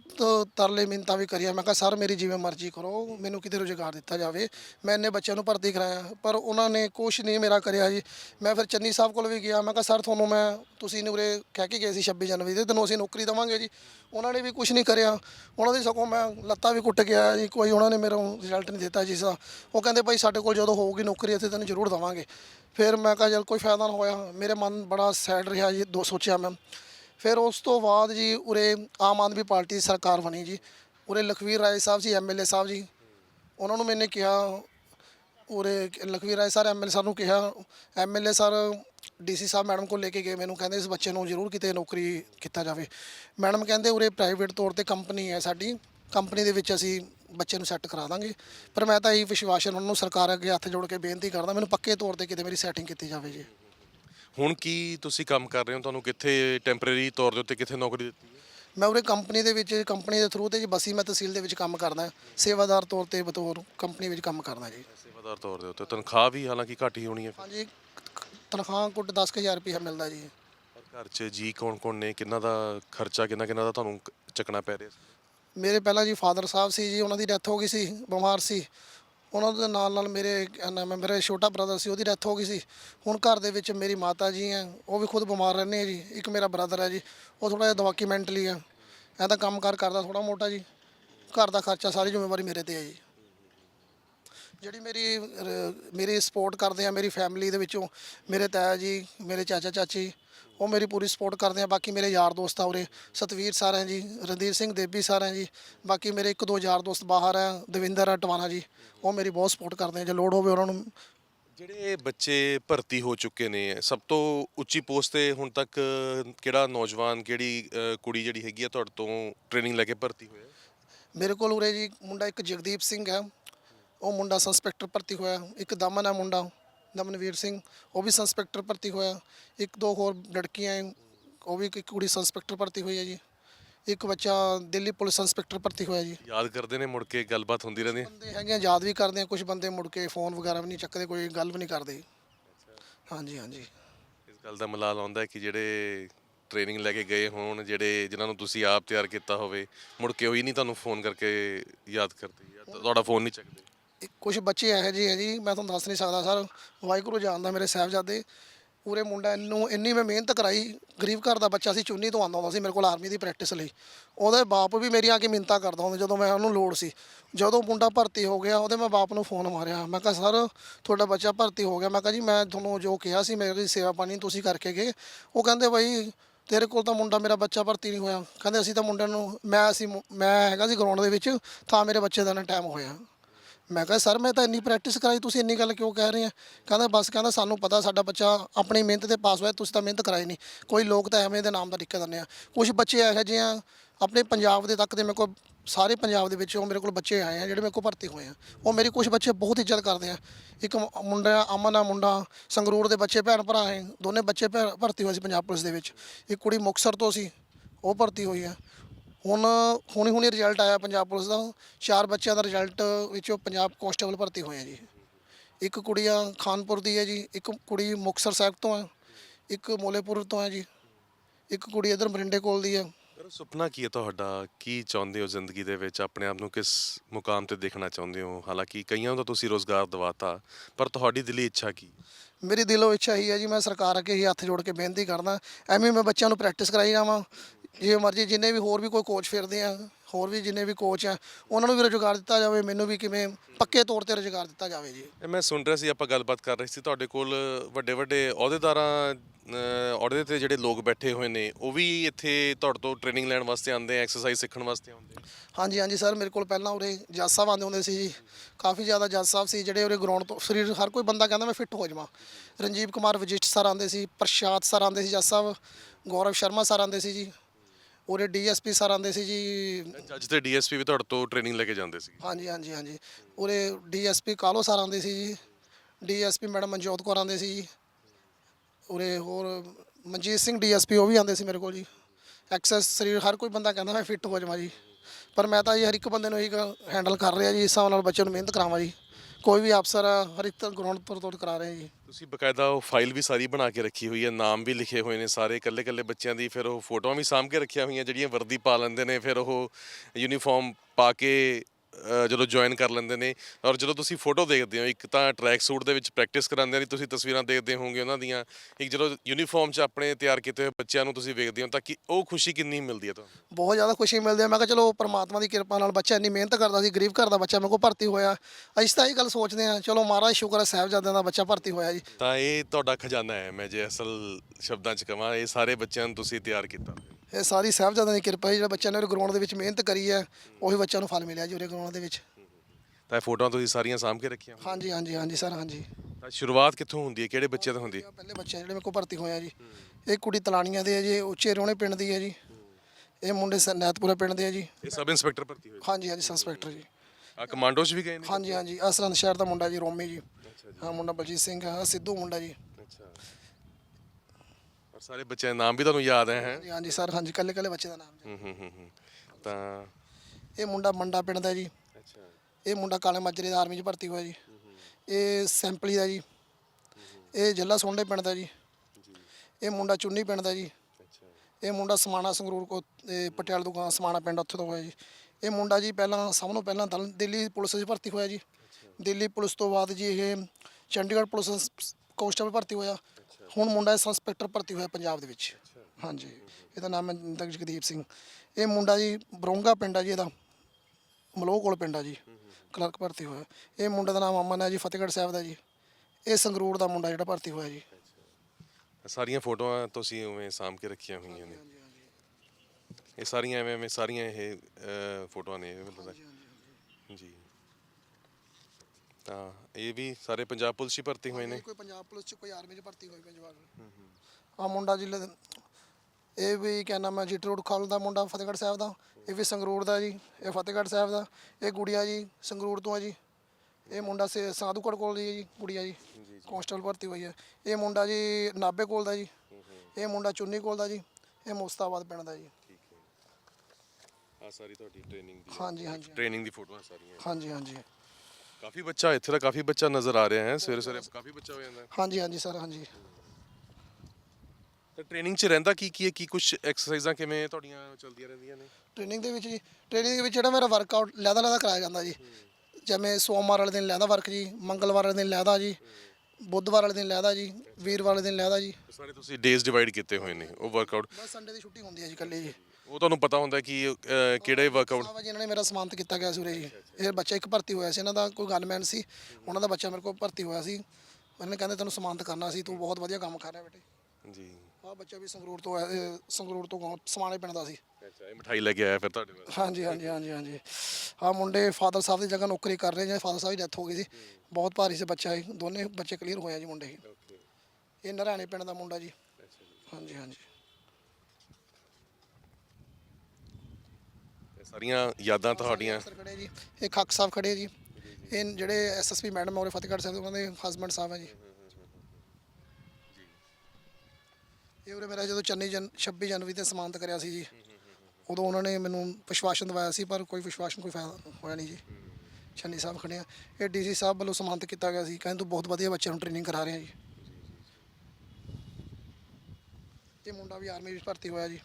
ਤਰਲੇ ਮਿੰਤਾਂ ਵੀ ਕਰੀਆਂ, ਮੈਂ ਕਿਹਾ, ਸਰ, ਮੇਰੀ ਜਿਵੇਂ ਮਰਜ਼ੀ ਕਰੋ, ਮੈਨੂੰ ਕਿਤੇ ਰੁਜ਼ਗਾਰ ਦਿੱਤਾ ਜਾਵੇ। ਮੈਂ ਇੰਨੇ ਬੱਚਿਆਂ ਨੂੰ ਭਰਤੀ ਕਰਾਇਆ, ਪਰ ਉਹਨਾਂ ਨੇ ਕੁਛ ਨਹੀਂ ਮੇਰਾ ਕਰਿਆ ਜੀ। ਮੈਂ ਫਿਰ ਚੰਨੀ ਸਾਹਿਬ ਕੋਲ ਵੀ ਗਿਆ, ਮੈਂ ਕਿਹਾ, ਸਰ, ਤੁਹਾਨੂੰ ਮੈਂ, ਤੁਸੀਂ ਨੇ ਉਰੇ ਕਹਿ ਕੇ ਗਏ ਸੀ 26 ਜਨਵਰੀ ਤੇ ਤੈਨੂੰ ਅਸੀਂ ਨੌਕਰੀ ਦੇਵਾਂਗੇ ਜੀ। ਉਹਨਾਂ ਨੇ ਵੀ ਕੁਝ ਨਹੀਂ ਕਰਿਆ। ਉਹਨਾਂ ਦੀ ਸਗੋਂ ਮੈਂ ਲੱਤਾਂ ਵੀ ਕੁੱਟ ਕੇ ਆਇਆ ਜੀ, ਕੋਈ ਉਹਨਾਂ ਨੇ ਮੇਰਾ ਰਿਜ਼ਲਟ ਨਹੀਂ ਦਿੱਤਾ ਜਿਸ ਦਾ ਉਹ ਕਹਿੰਦੇ ਭਾਈ ਸਾਡੇ ਕੋਲ ਜਦੋਂ ਹੋਊਗੀ ਨੌਕਰੀ ਅਸੀਂ ਤੈਨੂੰ ਜ਼ਰੂਰ ਦੇਵਾਂਗੇ। ਫਿਰ ਮੈਂ ਕਿਹਾ ਚਲ ਕੋਈ ਫਾਇਦਾ ਨਾ ਹੋਇਆ। ਮੇਰੇ ਮਨ ਬੜਾ ਸੈਡ ਰਿਹਾ ਜੀ, ਦੋ ਸੋਚਿਆ ਮੈਂ। ਫਿਰ ਉਸ ਤੋਂ ਬਾਅਦ ਜੀ ਉਰੇ ਆਮ ਆਦਮੀ ਪਾਰਟੀ ਦੀ ਸਰਕਾਰ ਬਣੀ ਜੀ। ਉਰੇ ਲਖਵੀਰ ਰਾਏ ਸਾਹਿਬ ਜੀ ਐਮਐਲਏ ਸਾਹਿਬ ਜੀ। ਉਹਨਾਂ ਨੂੰ ਮੈਨੇ ਕਿਹਾ, ਉਰੇ Lakhvir Rai sir MLA sir ਨੂੰ ਕਿਹਾ। ਐਮਐਲਏ ਸਰ ਡੀਸੀ ਸਾਹਿਬ ਮੈਡਮ ਕੋਲ ਲੈ ਕੇ ਗਏ। ਮੈਨੂੰ ਕਹਿੰਦੇ ਇਸ ਬੱਚੇ ਨੂੰ ਜ਼ਰੂਰ ਕਿਤੇ ਨੌਕਰੀ ਕੀਤਾ ਜਾਵੇ। ਮੈਡਮ ਕਹਿੰਦੇ ਉਰੇ ਪ੍ਰਾਈਵੇਟ ਤੌਰ ਤੇ ਕੰਪਨੀ ਹੈ ਸਾਡੀ। ਕੰਪਨੀ ਦੇ ਵਿੱਚ ਅਸੀਂ ਬੱਚੇ ਨੂੰ ਸੈੱਟ ਕਰਾ ਦਾਂਗੇ। ਪਰ ਮੈਂ ਤਾਂ ਇਹ ਵਿਸ਼ਵਾਸ ਉਹਨਾਂ ਨੂੰ ਸਰਕਾਰ ਅੱਗੇ ਹੱਥ ਜੋੜ ਕੇ ਬੇਨਤੀ ਕਰਦਾ ਮੈਨੂੰ ਪੱਕੇ ਤੌਰ ਤੇ ਕਿਤੇ ਮੇਰੀ ਸੈਟਿੰਗ ਕੀਤੀ ਜਾਵੇ ਜੀ। ਹੁਣ ਕੀ ਤੁਸੀਂ ਕੰਮ ਕਰ ਰਹੇ ਹੋ? ਤੁਹਾਨੂੰ ਕਿੱਥੇ ਟੈਂਪਰੇਰੀ ਤੌਰ ਦੇ ਉੱਤੇ ਕਿੱਥੇ ਨੌਕਰੀ ਦਿੱਤੀ ਹੈ? ਮੈਂ ਉਰੇ ਕੰਪਨੀ ਦੇ ਵਿੱਚ ਕੰਪਨੀ ਦੇ ਥਰੂ ਤੇ ਜੀ ਬਸੀ ਮੈਂ ਤਹਿਸੀਲ ਦੇ ਵਿੱਚ ਕੰਮ ਕਰਦਾ। ਸੇਵਾਦਾਰ ਤੌਰ ਤੇ ਬਤੌਰ ਕੰਪਨੀ ਵਿੱਚ ਕੰਮ ਕਰਦਾ ਜੀ। ਸੇਵਾਦਾਰ ਤੌਰ ਦੇ ਉੱਤੇ। ਤਨਖਾਹ ਵੀ ਹਾਲਾਂਕਿ ਘੱਟ ਹੀ ਹੋਣੀ ਹੈ। ਹਾਂਜੀ ਤਨਖਾਹ ਕੁੱਟ 10000 ਰੁਪਏ ਮਿਲਦਾ ਜੀ। ਘਰ 'ਚ ਜੀ ਕੌਣ ਕੌਣ ਨੇ? ਕਿੰਨਾ ਦਾ ਖਰਚਾ ਕਿੰਨਾ ਕਿੰਨਾ ਦਾ ਤੁਹਾਨੂੰ ਚੱਕਣਾ ਪੈ ਰਿਹਾ? ਮੇਰੇ ਪਹਿਲਾਂ ਜੀ ਫਾਦਰ ਸਾਹਿਬ ਸੀ ਜੀ, ਉਹਨਾਂ ਦੀ ਡੈਥ ਹੋ ਗਈ ਸੀ, ਬਿਮਾਰ ਸੀ। ਉਹਨਾਂ ਦੇ ਨਾਲ ਨਾਲ ਮੇਰੇ ਕਿਆ ਨਾਮ ਹੈ ਮੇਰੇ ਛੋਟਾ ਬ੍ਰਦਰ ਸੀ, ਉਹਦੀ ਡੈਥ ਹੋ ਗਈ ਸੀ। ਹੁਣ ਘਰ ਦੇ ਵਿੱਚ ਮੇਰੀ ਮਾਤਾ ਜੀ ਹੈ, ਉਹ ਵੀ ਖੁਦ ਬਿਮਾਰ ਰਹਿੰਦੇ ਆ ਜੀ। ਇੱਕ ਮੇਰਾ ਬ੍ਰਦਰ ਹੈ ਜੀ, ਉਹ ਥੋੜਾ ਜਿਹਾ ਦਿਮਾਗੀ ਮੈਂਟਲੀ ਆ ਐਂ ਤਾਂ ਕੰਮ ਕਾਰ ਕਰਦਾ ਥੋੜਾ ਮੋਟਾ ਜੀ। ਘਰ ਦਾ ਖਰਚਾ ਸਾਰੀ ਜ਼ਿੰਮੇਵਾਰੀ ਮੇਰੇ ਤੇ ਹੈ ਜੀ। ਜਿਹੜੀ ਮੇਰੀ ਮੇਰੀ ਸਪੋਰਟ ਕਰਦੇ ਆ, ਮੇਰੀ ਫੈਮਿਲੀ ਦੇ ਵਿੱਚੋਂ, ਮੇਰੇ ਤਾਇਆ ਜੀ, ਮੇਰੇ ਚਾਚਾ ਚਾਚੀ ਉਹ ਮੇਰੀ ਪੂਰੀ ਸਪੋਰਟ ਕਰਦੇ ਆ। ਬਾਕੀ ਮੇਰੇ ਯਾਰ ਦੋਸਤ ਆ ਉਰੇ ਸਤਵੀਰ ਸਰ ਹੈ ਜੀ ਰਣਧੀਰ ਸਿੰਘ ਦੇਬੀ ਸਰ ਹੈ ਜੀ ਬਾਕੀ ਮੇਰੇ ਇੱਕ ਦੋ ਯਾਰ ਦੋਸਤ ਬਾਹਰ ਆ ਦਵਿੰਦਰ ਅਟਵਾਨਾ ਜੀ ਉਹ ਮੇਰੀ ਬਹੁਤ ਸਪੋਰਟ ਕਰਦੇ ਆ। ਜੇ ਲੋੜ ਹੋਵੇ ਉਹਨਾਂ ਨੂੰ ਜਿਹੜੇ ਬੱਚੇ ਭਰਤੀ ਹੋ ਚੁੱਕੇ ਨੇ ਸਭ ਤੋਂ ਉੱਚੀ ਪੋਸਟ ਤੇ ਹੁਣ ਤੱਕ ਕਿਹੜਾ ਨੌਜਵਾਨ ਕਿਹੜੀ ਕੁੜੀ ਜਿਹੜੀ ਹੈਗੀ ਆ ਤੁਹਾਡੇ ਤੋਂ ਟ੍ਰੇਨਿੰਗ ਲੈ ਕੇ ਭਰਤੀ ਹੋਇਆ? ਮੇਰੇ ਕੋਲ ਉਰੇ ਜੀ ਮੁੰਡਾ ਇੱਕ ਜਗਦੀਪ ਸਿੰਘ ਹੈ। ਉਹ ਮੁੰਡਾ ਸੰਸਪੈਕਟਰ ਭਰਤੀ ਹੋਇਆ। ਇੱਕ ਦਮਨ ਹੈ ਮੁੰਡਾ। ਦਮਨਵੀਰ ਸਿੰਘ ਉਹ ਵੀ ਸੰਸਪੈਕਟਰ ਭਰਤੀ ਹੋਇਆ। ਇੱਕ ਦੋ ਹੋਰ ਲੜਕੀਆਂ ਹੈ, ਉਹ ਵੀ ਇੱਕ ਕੁੜੀ ਸੰਸਪੈਕਟਰ ਭਰਤੀ ਹੋਈ ਹੈ ਜੀ। ਇੱਕ ਬੱਚਾ ਦਿੱਲੀ ਪੁਲਿਸ ਇੰਸਪੈਕਟਰ ਭਰਤੀ ਹੋਇਆ ਜੀ। ਯਾਦ ਕਰਦੇ ਨੇ ਮੁੜ ਕੇ ਗੱਲਬਾਤ ਹੁੰਦੀ ਰਹਿੰਦੀ ਹੈ ਬੰਦੇ ਹੈਗੇ ਆ, ਯਾਦ ਵੀ ਕਰਦੇ ਆ ਕੁਝ ਬੰਦੇ ਮੁੜ ਕੇ ਫੋਨ ਵਗੈਰਾ ਵੀ ਨਹੀਂ ਚੱਕਦੇ ਕੋਈ ਗੱਲ ਵੀ ਨਹੀਂ ਕਰਦੇ। ਹਾਂਜੀ ਹਾਂਜੀ। ਇਸ ਗੱਲ ਦਾ ਮਲਾਲ ਆਉਂਦਾ ਹੈ ਕਿ ਜਿਹੜੇ ਟ੍ਰੇਨਿੰਗ ਲੈ ਕੇ ਗਏ ਹੋਣ ਜਿਹੜੇ ਜਿਨ੍ਹਾਂ ਨੂੰ ਤੁਸੀਂ ਆਪ ਤਿਆਰ ਕੀਤਾ ਹੋਵੇ ਮੁੜ ਕੇ ਉਹੀ ਨਹੀਂ ਤੁਹਾਨੂੰ ਫੋਨ ਕਰਕੇ ਯਾਦ ਕਰਦੇ ਜਾਂ ਤੁਹਾਡਾ ਫੋਨ ਨਹੀਂ ਚੱਕਦੇ। ਕੁਝ ਬੱਚੇ ਇਹੋ ਜਿਹੇ ਹੈ ਜੀ, ਮੈਂ ਤੁਹਾਨੂੰ ਦੱਸ ਨਹੀਂ ਸਕਦਾ ਸਰ, ਵਾਹਿਗੁਰੂ ਜਾਣਦਾ ਮੇਰੇ ਸਾਹਿਬਜ਼ਾਦੇ। ਪੂਰੇ ਮੁੰਡਾ ਨੂੰ ਇੰਨੀ ਮੈਂ ਮਿਹਨਤ ਕਰਾਈ, ਗਰੀਬ ਘਰ ਦਾ ਬੱਚਾ ਸੀ, ਚੁੰਨੀ ਤੋਂ ਆਉਂਦਾ ਹੁੰਦਾ ਸੀ ਮੇਰੇ ਕੋਲ ਆਰਮੀ ਦੀ ਪ੍ਰੈਕਟਿਸ ਲਈ। ਉਹਦੇ ਬਾਪ ਵੀ ਮੇਰੀ ਆ ਕੇ ਮਿੰਤਾ ਕਰਦਾ ਹੁੰਦਾ ਜਦੋਂ ਮੈਂ ਉਹਨੂੰ ਲੋੜ ਸੀ। ਜਦੋਂ ਮੁੰਡਾ ਭਰਤੀ ਹੋ ਗਿਆ, ਉਹਦੇ ਮੈਂ ਬਾਪ ਨੂੰ ਫੋਨ ਮਾਰਿਆ। ਮੈਂ ਕਿਹਾ, ਸਰ, ਤੁਹਾਡਾ ਬੱਚਾ ਭਰਤੀ ਹੋ ਗਿਆ। ਮੈਂ ਕਿਹਾ, ਜੀ, ਮੈਂ ਤੁਹਾਨੂੰ ਜੋ ਕਿਹਾ ਸੀ, ਮੇਰੀ ਸੇਵਾ ਪਾਣੀ ਤੁਸੀਂ ਕਰਕੇ ਗਏ। ਉਹ ਕਹਿੰਦੇ, ਬਾਈ, ਤੇਰੇ ਕੋਲ ਤਾਂ ਮੁੰਡਾ ਮੇਰਾ ਬੱਚਾ ਭਰਤੀ ਨਹੀਂ ਹੋਇਆ। ਕਹਿੰਦੇ, ਅਸੀਂ ਤਾਂ ਮੁੰਡਿਆਂ ਨੂੰ, ਮੈਂ, ਅਸੀਂ ਮੈਂ ਹੈਗਾ ਸੀ ਗਰਾਊਂਡ ਦੇ ਵਿੱਚ, ਤਾਂ ਮੇਰੇ ਬੱਚੇ ਦਾ ਨਾ ਟਾਈਮ ਹੋਇਆ। ਮੈਂ ਕਿਹਾ, ਸਰ, ਮੈਂ ਤਾਂ ਇੰਨੀ ਪ੍ਰੈਕਟਿਸ ਕਰਾਈ, ਤੁਸੀਂ ਇੰਨੀ ਗੱਲ ਕਿਉਂ ਕਹਿ ਰਹੇ ਆ? ਕਹਿੰਦਾ, ਬਸ ਕਹਿੰਦਾ, ਸਾਨੂੰ ਪਤਾ, ਸਾਡਾ ਬੱਚਾ ਆਪਣੀ ਮਿਹਨਤ ਤੇ ਪਾਸ ਹੋਇਆ, ਤੁਸੀਂ ਤਾਂ ਮਿਹਨਤ ਕਰਾਈ ਨਹੀਂ। ਕੋਈ ਲੋਕ ਤਾਂ ਐਵੇਂ ਦੇ ਨਾਮ ਦਾ ਲਿਖ ਦਿੰਦੇ ਆ। ਕੁਝ ਬੱਚੇ ਇਹੋ ਜਿਹੇ ਆ, ਆਪਣੇ ਪੰਜਾਬ ਦੇ ਤੱਕ ਦੇ ਮੇਰੇ ਕੋਲ, ਸਾਰੇ ਪੰਜਾਬ ਦੇ ਵਿੱਚੋਂ ਮੇਰੇ ਕੋਲ ਬੱਚੇ ਆਏ ਆ, ਜਿਹੜੇ ਮੇਰੇ ਕੋਲ ਭਰਤੀ ਹੋਏ ਆ। ਉਹ ਮੇਰੀ ਕੁਝ ਬੱਚੇ ਬਹੁਤ ਇੱਜ਼ਤ ਕਰਦੇ ਆ। ਇੱਕ ਮੁੰਡਾ, ਅਮਨ ਆ ਮੁੰਡਾ, ਸੰਗਰੂਰ ਦੇ ਬੱਚੇ ਭੈਣ ਭਰਾ ਹੈ ਦੋਨੇ ਬੱਚੇ ਭੈ- ਭਰਤੀ ਹੋਏ ਸੀ ਪੰਜਾਬ ਪੁਲਿਸ ਦੇ ਵਿੱਚ। ਇੱਕ ਕੁੜੀ ਮੁਕਤਸਰ ਤੋਂ ਸੀ, ਉਹ ਭਰਤੀ ਹੋਈ ਆ। ਹੁਣ ਹੁਣੀ ਹੁਣੀ ਰਿਜ਼ਲਟ ਆਇਆ ਪੰਜਾਬ ਪੁਲਿਸ ਦਾ। ਚਾਰ ਬੱਚਿਆਂ ਦਾ ਰਿਜ਼ਲਟ ਵਿੱਚੋਂ ਪੰਜਾਬ ਕਾਂਸਟੇਬਲ ਭਰਤੀ ਹੋਏ ਆ ਜੀ। ਇੱਕ ਕੁੜੀ ਆ ਖਾਨਪੁਰ ਦੀ ਹੈ ਜੀ ਇੱਕ ਕੁੜੀ ਮੁਕਤਸਰ ਸਾਹਿਬ ਤੋਂ ਹੈ ਇੱਕ ਮੋਲੇਪੁਰ ਤੋਂ ਹੈ ਜੀ ਇੱਕ ਕੁੜੀ ਇਧਰ ਮਰਿੰਡੇ ਕੋਲ ਦੀ ਹੈ ਸੁਪਨਾ ਕੀ ਹੈ ਤੁਹਾਡਾ? ਕੀ ਚਾਹੁੰਦੇ ਹੋ ਜ਼ਿੰਦਗੀ ਦੇ ਵਿੱਚ? ਆਪਣੇ ਆਪ ਨੂੰ ਕਿਸ ਮੁਕਾਮ ਤੇ ਦੇਖਣਾ ਚਾਹੁੰਦੇ ਹੋ? ਹਾਲਾਂਕਿ ਕਈਆਂ ਤਾਂ ਤੁਸੀਂ ਰੋਜ਼ਗਾਰ ਦਿਵਾਤਾ ਪਰ ਤੁਹਾਡੀ ਦਿਲੀ ਇੱਛਾ ਕੀ? ਮੇਰੀ ਦਿਲੋਂ ਇੱਛਾ ਹੀ ਹੈ ਜੀ ਮੈਂ ਸਰਕਾਰ ਅੱਗੇ ਹੀ ਹੱਥ ਜੋੜ ਕੇ ਬੇਨਤੀ ਕਰਦਾ ਐਵੇਂ ਮੈਂ ਬੱਚਿਆਂ ਨੂੰ ਪ੍ਰੈਕਟਿਸ ਕਰਾਈ ਜਾਵਾਂ। ਜੇ ਮਰਜ਼ੀ ਜਿੰਨੇ ਵੀ ਹੋਰ ਵੀ ਕੋਈ ਕੋਚ ਫਿਰਦੇ ਆ ਹੋਰ ਵੀ ਜਿੰਨੇ ਵੀ ਕੋਚ ਆ ਉਹਨਾਂ ਨੂੰ ਵੀ ਰੁਜ਼ਗਾਰ ਦਿੱਤਾ ਜਾਵੇ ਮੈਨੂੰ ਵੀ ਕਿਵੇਂ ਪੱਕੇ ਤੌਰ ਤੇ ਰੁਜ਼ਗਾਰ ਦਿੱਤਾ ਜਾਵੇ ਜੀ। ਇਹ ਮੈਂ ਸੁਣ ਰਿਹਾ ਸੀ ਆਪਾਂ ਗੱਲਬਾਤ ਕਰ ਰਹੇ ਸੀ ਤੁਹਾਡੇ ਕੋਲ ਵੱਡੇ ਵੱਡੇ ਅਹੁਦੇਦਾਰਾਂ ਅਹ, ਅਹੁਦੇ ਤੇ ਜਿਹੜੇ ਲੋਕ ਬੈਠੇ ਹੋਏ ਨੇ ਉਹ ਵੀ ਇੱਥੇ ਤੁਹਾਡੇ ਤੋਂ ਟ੍ਰੇਨਿੰਗ ਲੈਣ ਵਾਸਤੇ ਆਉਂਦੇ ਆ ਐਕਸਰਸਾਈਜ਼ ਸਿੱਖਣ ਵਾਸਤੇ ਆਉਂਦੇ ਆ? ਹਾਂਜੀ ਹਾਂਜੀ ਸਰ ਮੇਰੇ ਕੋਲ ਪਹਿਲਾਂ ਉਰੇ ਜੱਜ ਸਾਹਿਬ ਆਉਂਦੇ ਹੁੰਦੇ ਸੀ ਜੀ। ਕਾਫੀ ਜ਼ਿਆਦਾ ਜੱਜ ਸਾਹਿਬ ਸੀ ਜਿਹੜੇ ਉਰੇ ਗਰਾਊਂਡ ਤੋਂ ਸਰੀਰ ਹਰ ਕੋਈ ਬੰਦਾ ਕਹਿੰਦਾ ਮੈਂ ਫਿੱਟ ਹੋ ਜਾਵਾਂ। ਰਣਜੀਤ ਕੁਮਾਰ ਵਜਿਸ਼ਟ ਸਰ ਆਉਂਦੇ ਸੀ ਪ੍ਰਸ਼ਾਦ ਸਰ ਆਉਂਦੇ ਸੀ ਜੱਜ ਸਾਹਿਬ ਗੌਰਵ ਸ਼ਰਮਾ ਸਰ ਆਉਂਦੇ ਸੀ ਜੀ। ਉਰੇ ਡੀਐਸਪੀ ਸਰ ਆਉਂਦੇ ਸੀ ਜੀ। ਜੱਜ ਤੇ ਡੀਐਸਪੀ ਵੀ ਤੁਹਾਡੇ ਤੋਂ ਟ੍ਰੇਨਿੰਗ ਲੈ ਕੇ ਜਾਂਦੇ ਸੀ। ਹਾਂਜੀ ਹਾਂਜੀ ਹਾਂਜੀ। ਉਰੇ ਡੀਐਸਪੀ ਕਾਲੋ ਸਰ ਆਉਂਦੇ ਸੀ ਜੀ। ਡੀਐਸਪੀ ਮੈਡਮ ਮਨਜੋਤ ਕੌਰ ਆਉਂਦੇ ਸੀ ਜੀ। ਉਰੇ ਹੋਰ ਮਨਜੀਤ ਸਿੰਘ ਡੀਐਸਪੀ ਉਹ ਵੀ ਆਉਂਦੇ ਸੀ ਮੇਰੇ ਕੋਲ ਜੀ। ਐਕਸੈਸ ਸਰੀਰ ਹਰ ਕੋਈ ਬੰਦਾ ਕਹਿੰਦਾ ਮੈਂ ਫਿੱਟ ਹੋ ਜਾਵਾਂ ਜੀ। ਪਰ ਮੈਂ ਤਾਂ ਜੀ ਹਰ ਇੱਕ ਬੰਦੇ ਨੂੰ ਹੀ ਹੈਂਡਲ ਕਰ ਰਿਹਾ ਜੀ ਇਸ ਹਿਸਾਬ ਨਾਲ ਬੱਚੇ ਨੂੰ ਮਿਹਨਤ ਕਰਾਵਾਂ ਜੀ। ਕੋਈ ਵੀ ਅਫਸਰ ਹਰ ਇੱਕ ਗਰਾਊਂਡ ਤੋਂ ਤੋਂ ਕਰਾ ਰਿਹਾ ਜੀ। ਤੁਸੀਂ ਬਕਾਇਦਾ ਉਹ ਫਾਈਲ ਵੀ ਸਾਰੀ ਬਣਾ ਕੇ ਰੱਖੀ ਹੋਈ ਹੈ, ਨਾਮ ਵੀ ਲਿਖੇ ਹੋਏ ਨੇ ਸਾਰੇ ਇਕੱਲੇ ਇਕੱਲੇ ਬੱਚਿਆਂ ਦੀ ਫਿਰ ਉਹ ਫੋਟੋਆਂ ਵੀ ਸਾਂਭ ਕੇ ਰੱਖੀਆਂ ਹੋਈਆਂ ਜਿਹੜੀਆਂ ਵਰਦੀ ਪਾ ਲੈਂਦੇ ਨੇ, ਫਿਰ ਉਹ ਯੂਨੀਫਾਰਮ ਪਾ ਕੇ ਜਦੋਂ ਜੁਆਇਨ ਕਰ ਲੈਂਦੇ ਨੇ ਔਰ ਜਦੋਂ ਤੁਸੀਂ ਫੋਟੋ ਦੇਖਦੇ ਹੋ ਇੱਕ ਤਾਂ ਟਰੈਕ ਸੂਟ ਦੇ ਵਿੱਚ ਪ੍ਰੈਕਟਿਸ ਕਰਾਉਂਦੇ ਨੇ ਤੁਸੀਂ ਤਸਵੀਰਾਂ ਦੇਖਦੇ ਹੋਵੋਗੇ ਉਹਨਾਂ ਦੀਆਂ। ਇੱਕ ਜਦੋਂ ਯੂਨੀਫਾਰਮ 'ਚ ਆਪਣੇ ਤਿਆਰ ਕੀਤੇ ਹੋਏ ਬੱਚਿਆਂ ਨੂੰ ਤੁਸੀਂ ਵੇਖਦੇ ਹੋ ਤਾਂ ਕਿ ਉਹ ਖੁਸ਼ੀ ਕਿੰਨੀ ਮਿਲਦੀ ਹੈ ਤੁਹਾਨੂੰ? ਬਹੁਤ ਜ਼ਿਆਦਾ ਖੁਸ਼ੀ ਮਿਲਦੀ ਹੈ। ਮੈਂ ਕਿਹਾ ਚਲੋ ਪਰਮਾਤਮਾ ਦੀ ਕਿਰਪਾ ਨਾਲ ਬੱਚਾ ਇੰਨੀ ਮਿਹਨਤ ਕਰਦਾ ਸੀ ਗਰੀਬ ਘਰ ਦਾ ਬੱਚਾ ਮੇਰੇ ਕੋਲ ਭਰਤੀ ਹੋਇਆ। ਅਸੀਂ ਤਾਂ ਇਹ ਗੱਲ ਸੋਚਦੇ ਹਾਂ ਚਲੋ ਮਹਾਰਾਜ ਸ਼ੁਕਰ ਹੈ ਸਾਹਿਬਜ਼ਾਦਿਆਂ ਦਾ ਬੱਚਾ ਭਰਤੀ ਹੋਇਆ ਜੀ। ਤਾਂ ਇਹ ਤੁਹਾਡਾ ਖਜ਼ਾਨਾ ਹੈ ਮੈਂ ਜੇ ਅਸਲ ਸ਼ਬਦਾਂ 'ਚ ਕਹਾਂ ਇਹ ਸਾਰੇ ਬੱਚਿਆਂ ਨੂੰ ਤੁਸੀਂ ਤਿਆਰ ਕੀਤਾ। ਇਹ ਸਾਰੀ ਸਾਹਿਬਜ਼ਾਦਿਆਂ ਦੀ ਕਿਰਪਾ ਹੈ ਜਿਹੜਾ ਬੱਚਾ ਨੇ ਗਰਾਊਂਡ ਦੇ ਵਿੱਚ ਮਿਹਨਤ ਕਰੀ ਹੈ ਉਹੀ ਬੱਚਾ ਨੂੰ ਫਲ ਮਿਲਿਆ ਜੀ ਉਹਦੇ ਗਰਾਊਂਡ ਦੇ ਵਿੱਚ। ਤਾਂ ਇਹ ਫੋਟੋਆਂ ਤੁਸੀਂ ਸਾਰੀਆਂ ਸਾਂਭ ਕੇ ਰੱਖੀਆਂ। ਹਾਂਜੀ ਹਾਂਜੀ ਹਾਂਜੀ ਸਰ ਹਾਂਜੀ। ਤਾਂ ਸ਼ੁਰੂਆਤ ਕਿੱਥੋਂ ਹੁੰਦੀ ਹੈ ਕਿਹੜੇ ਬੱਚੇ ਤੋਂ ਹੁੰਦੀ ਹੈ? ਪਹਿਲੇ ਬੱਚੇ ਜਿਹੜੇ ਮੇਰੇ ਕੋਲ ਭਰਤੀ ਹੋਏ ਆ ਜੀ। ਇਹ ਕੁੜੀ ਤਲਾਣੀਆਂ ਦੇ ਹੈ ਜੀ ਉੱਚੇ ਰੋਣੇ ਪਿੰਡ ਦੀ ਹੈ ਜੀ। ਇਹ ਮੁੰਡੇ ਸਨੈਤਪੁਰਾ ਪਿੰਡ ਦੇ ਆ ਜੀ। ਇਹ ਸਬ ਇੰਸਪੈਕਟਰ ਭਰਤੀ ਹੋਏ? ਹਾਂਜੀ ਹਾਂਜੀ ਸਬਇੰਸਪੈਕਟਰ ਜੀ। ਆ ਕਮਾਂਡੋ 'ਚ ਵੀ ਗਏ ਨੇ? ਹਾਂਜੀ ਹਾਂਜੀ ਅਸਰੰਦ ਸ਼ਹਿਰ ਦਾ ਮੁੰਡਾ ਜੀ ਰੋਮੀ ਜੀ। ਹਾਂ ਮੁੰਡਾ ਬਲਜੀਤ ਸਿੰਘ ਆ ਸਿੱਧੂ ਮੁੰਡਾ ਜੀ। ਅੱਛਾ। ਸਾਰੇ ਬੱਚਿਆਂ ਦੇ ਨਾਮ ਵੀ ਤੁਹਾਨੂੰ ਯਾਦ ਹੈ ਹੈ? ਹਾਂਜੀ ਸਰ ਹਾਂਜੀ ਕੱਲੇ ਕੱਲੇ ਬੱਚੇ ਦਾ ਨਾਮ ਜੀ। ਹੂੰ ਹੂੰ ਹੂੰ ਹੂੰ। ਤਾਂ ਇਹ ਮੁੰਡਾ ਮੰਡਾ ਪਿੰਡ ਦਾ ਜੀ। ਅੱਛਾ। ਇਹ ਮੁੰਡਾ ਕਾਲੇ ਮਾਜਰੇ ਦਾ ਆਰਮੀ 'ਚ ਭਰਤੀ ਹੋਇਆ ਜੀ। ਇਹ ਸੈਂਪਲੀ ਦਾ ਜੀ। ਇਹ ਜੱਲਾ ਸੋਂਡੇ ਪਿੰਡ ਦਾ ਜੀ। ਇਹ ਮੁੰਡਾ ਚੁੰਨੀ ਪਿੰਡ ਦਾ ਜੀ। ਅੱਛਾ। ਇਹ ਮੁੰਡਾ ਸਮਾਣਾ ਸੰਗਰੂਰ ਕੋ ਇਹ ਪਟਿਆਲਾ ਤੋਂ ਗਾਂ ਸਮਾਣਾ ਪਿੰਡ ਉੱਥੇ ਤੋਂ ਹੋਇਆ ਜੀ। ਇਹ ਮੁੰਡਾ ਜੀ ਪਹਿਲਾਂ ਸਭ ਤੋਂ ਪਹਿਲਾਂ ਦਲ- ਦਿੱਲੀ ਪੁਲਿਸ 'ਚ ਭਰਤੀ ਹੋਇਆ ਜੀ। ਦਿੱਲੀ ਪੁਲਿਸ ਤੋਂ ਬਾਅਦ ਜੀ ਇਹ ਚੰਡੀਗੜ੍ਹ ਪੁਲਿਸ ਕਾਂਸਟੇਬਲ ਭਰਤੀ ਹੋਇਆ। ਹੁਣ ਮੁੰਡਾ ਸਬ ਇੰਸਪੈਕਟਰ ਭਰਤੀ ਹੋਇਆ ਪੰਜਾਬ ਦੇ ਵਿੱਚ। ਹਾਂਜੀ ਇਹਦਾ ਨਾਮ ਹੈ ਦ- ਜਗਦੀਪ ਸਿੰਘ। ਇਹ ਮੁੰਡਾ ਜੀ ਬਰੋਂਗਾ ਪਿੰਡ ਆ ਜੀ ਇਹਦਾ। ਮਲੋਹ ਕੋਲ ਪਿੰਡ ਆ ਜੀ। ਕਲਰਕ ਭਰਤੀ ਹੋਇਆ। ਇਹ ਮੁੰਡੇ ਦਾ ਨਾਮ ਅਮਨ ਹੈ ਜੀ ਫਤਿਹਗੜ੍ਹ ਸਾਹਿਬ ਦਾ ਜੀ। ਇਹ ਸੰਗਰੂਰ ਦਾ ਮੁੰਡਾ ਜਿਹੜਾ ਭਰਤੀ ਹੋਇਆ ਜੀ। ਸਾਰੀਆਂ ਫੋਟੋਆਂ ਤੁਸੀਂ ਉਵੇਂ ਸਾਂਭ ਕੇ ਰੱਖੀਆਂ ਹੋਈਆਂ ਨੇ। ਇਹ ਸਾਰੀਆਂ ਐਵੇਂ ਐਵੇਂ ਸਾਰੀਆਂ ਇਹ ਫੋਟੋਆਂ ਨੇ ਇਹ ਮਤਲਬ ਜੀ। ਤਾਂ ਇਹ ਵੀ ਸਾਰੇ ਪੰਜਾਬ ਪੁਲਿਸ 'ਚ ਹੀ ਭਰਤੀ ਹੋਏ ਨੇ। ਕੋਈ ਪੰਜਾਬ ਪੁਲਿਸ ਚ ਕੋਈ ਆਰਮੀ ਚ ਭਰਤੀ ਹੋਈ ਪਈ ਜਵਾਨ। ਆ ਮੁੰਡਾ ਜੀ ਲ- ਇਹ ਵੀ ਕਿਆ ਨਾਮ ਹੈ ਜੀਟ ਰੋਡ ਖਾਲ ਦਾ ਮੁੰਡਾ ਫਤਿਹਗੜ੍ਹ ਸਾਹਿਬ ਦਾ। ਇਹ ਵੀ ਸੰਗਰੂਰ ਦਾ ਜੀ ਇਹ ਫਤਿਹਗੜ੍ਹ ਸਾਹਿਬ ਦਾ। ਇਹ ਗੁੜੀਆ ਜੀ ਸੰਗਰੂਰ ਤੋਂ ਹੈ ਜੀ। ਇਹ ਮੁੰਡਾ ਸੇ ਸਾਧੂਗੜ੍ਹ ਕੋਲ ਦੀ ਹੈ ਜੀ ਗੁੜੀਆ ਜੀ। ਕਾਂਸਟੇਬਲ ਭਰਤੀ ਹੋਈ ਹੈ। ਇਹ ਮੁੰਡਾ ਜੀ ਨਾਬੇ ਕੋਲ ਦਾ ਜੀ। ਇਹ ਮੁੰਡਾ ਚੁੰਨੀ ਕੋਲ ਦਾ ਜੀ। ਇਹ ਮੁਸਤਾਬਾਦ ਪਿੰਡ ਦਾ ਜੀ। ਆ ਸਾਰੀ ਤੁਹਾਡੀ ਟ੍ਰੇਨਿੰਗ ਦੀ ਹਾਂਜੀ ਹਾਂਜੀ। ਟ੍ਰੇਨਿੰਗ ਦੀ ਫੋਟੋਆਂ ਸਾਰੀਆਂ। ਹਾਂਜੀ ਹਾਂਜੀ। ਕਾਫੀ ਬੱਚਾ ਇੱਥੇ ਦਾ ਕਾਫੀ ਬੱਚਾ ਨਜ਼ਰ ਆ ਰਿਹਾ ਹੈ ਸਵੇਰੇ ਸਵੇਰੇ ਕਾਫੀ ਬੱਚਾ ਹੋ ਜਾਂਦਾ ਹੈ। ਹਾਂਜੀ ਹਾਂਜੀ ਸਰ ਹਾਂਜੀ ਤਾਂ ਟ੍ਰੇਨਿੰਗ 'ਚ ਰਹਿੰਦਾ ਕੀ ਕੀ ਹੈ ਕੀ ਕੁਝ ਐਕਸਰਸਾਈਜ਼ਾਂ ਕਿਵੇਂ ਤੁਹਾਡੀਆਂ ਚੱਲਦੀਆਂ ਰਹਿੰਦੀਆਂ ਨੇ ਟ੍ਰੇਨਿੰਗ ਦੇ ਵਿੱਚ ਜੀ ਟ੍ਰੇਨਿੰਗ ਦੇ ਵਿੱਚ ਜਿਹੜਾ ਮੇਰਾ ਵਰਕਆਊਟ ਲੈਦਾ ਲੈਦਾ ਕਰਾਇਆ ਜਾਂਦਾ ਜੀ ਜਿਵੇਂ ਸੋਮਵਾਰ ਵਾਲੇ ਦਿਨ ਲੈਦਾ ਵਰਕ ਜੀ ਮੰਗਲਵਾਰ ਵਾਲੇ ਦਿਨ ਲੈਦਾ ਜੀ ਬੁੱਧਵਾਰ ਵਾਲੇ ਦਿਨ ਲੈਦਾ ਜੀ ਵੀਰਵਾਰ ਵਾਲੇ ਦਿਨ ਲੈਦਾ ਜੀ ਸਾਰੇ ਤੁਸੀਂ ਡੇਜ਼ ਡਿਵਾਈਡ ਕੀਤੇ ਹੋਏ ਨੇ ਉਹ ਵਰਕਆਊਟ ਬਸ ਸੰਡੇ ਦੀ ਛੁੱਟੀ ਹੁੰਦੀ ਹੈ ਜੀ ਇਕੱਲੇ ਜੀ ਉਹ ਤੁਹਾਨੂੰ ਪਤਾ ਹੁੰਦਾ ਕਿ ਅਹ, ਕਿਹੜੇ ਵਰਕਆਊਟ ਸਾਹਿਬ ਜੀ ਇਹਨਾਂ ਨੇ ਮੇਰਾ ਸਨਮਾਨਿਤ ਕੀਤਾ ਗਿਆ ਸੀ ਉਰੇ ਜੀ। ਇਹ ਬੱਚਾ ਇੱਕ ਭਰਤੀ ਹੋਇਆ ਸੀ ਇਹਨਾਂ ਦਾ ਕੋਈ ਗਨਮੈਨ ਸੀ। ਉਹਨਾਂ ਦਾ ਬੱਚਾ ਮੇਰੇ ਕੋਲ ਭਰਤੀ ਹੋਇਆ ਸੀ। ਉਹਨੇ ਕਹਿੰਦੇ ਤੈਨੂੰ ਸਨਮਾਨਿਤ ਕਰਨਾ ਸੀ ਤੂੰ ਬਹੁਤ ਵਧੀਆ ਕੰਮ ਕਰ ਰਿਹਾ ਬੇਟੇ। ਜੀ। ਆ ਬੱਚਾ ਵੀ ਸੰਗਰੂਰ ਤੋਂ ਆਇਆ ਇਹ ਸੰਗਰੂਰ ਤੋਂ ਗਾਉਂ ਸਮਾਣੇ ਪਿੰਡ ਦਾ ਸੀ। ਅੱਛਾ ਇਹ ਮਠਾਈ ਲੈ ਕੇ ਆਇਆ ਫਿਰ ਤੁਹਾਡੇ ਕੋਲ ਹਾਂਜੀ ਹਾਂਜੀ ਹਾਂਜੀ ਹਾਂਜੀ। ਆ ਮੁੰਡੇ ਫਾਦਰ ਸਾਹਿਬ ਦੀ ਜਗ੍ਹਾ ਨੌਕਰੀ ਕਰ ਰਹੇ ਨੇ ਫਾਦਰ ਸਾਹਿਬ ਦੀ ਡੈਥ ਹੋ ਗਈ ਸੀ। ਬਹੁਤ ਭਾਰੀ ਸੀ ਬੱਚਾ ਇਹ। ਦੋਨੇ ਬੱਚੇ ਕਲੀਅਰ ਹੋਏ ਆ ਜੀ ਮੁੰਡੇ। ਇਹ। ਨਰਾਣੇ ਪਿੰਡ ਦਾ ਮੁੰਡਾ ਜੀ। ਜੀ। ਹਾਂਜੀ ਹਾਂਜੀ। ਸਾਰੀਆਂ ਯਾਦਾਂ ਤੁਹਾਡੀਆਂ। ਖੜੇ ਜੀ ਇਹ ਖੱਕ ਸਾਹਿਬ ਖੜੇ ਜੀ। ਇਹ ਜਿਹੜੇ ਐਸਐਸਪੀ ਮੈਡਮ ਔਰ ਫਤਿਹਗੜ੍ਹ ਸਾਹਿਬ ਦੇ ਉਹਨਾਂ ਦੇ ਹਸਬੰਡ ਸਾਹਿਬ ਆ ਜੀ। ਇਹ ਉਰੇ ਮੇਰਾ ਜਦੋਂ ਚੰਨੀ ਜਨ 26 ਜਨਵਰੀ ਤੇ ਸਮਾਨਤ ਕਰਿਆ ਸੀ ਜੀ ਉਦੋਂ ਉਹਨਾਂ ਨੇ ਮੈਨੂੰ ਵਿਸ਼ਵਾਸਨ ਦਵਾਇਆ ਸੀ ਪਰ ਕੋਈ ਵਿਸ਼ਵਾਸਨ ਕੋਈ ਫਾਇਦਾ ਹੋਇਆ ਨਹੀਂ ਜੀ। ਚੰਨੀ ਸਾਹਿਬ ਖੜੇ ਆ। ਇਹ ਡੀਸੀ ਸਾਹਿਬ ਵੱਲੋਂ ਸਮਾਨਤ ਕੀਤਾ ਗਿਆ ਸੀ ਕਹਿੰਦੇ ਤੂੰ ਬਹੁਤ ਵਧੀਆ ਬੱਚਿਆਂ ਨੂੰ ਟ੍ਰੇਨਿੰਗ ਕਰਾ ਰਿਹਾ ਜੀ। ਇਹ ਮੁੰਡਾ ਵੀ ਆਰਮੀ ਵਿੱਚ ਭਰਤੀ ਹੋਇਆ ਜੀ।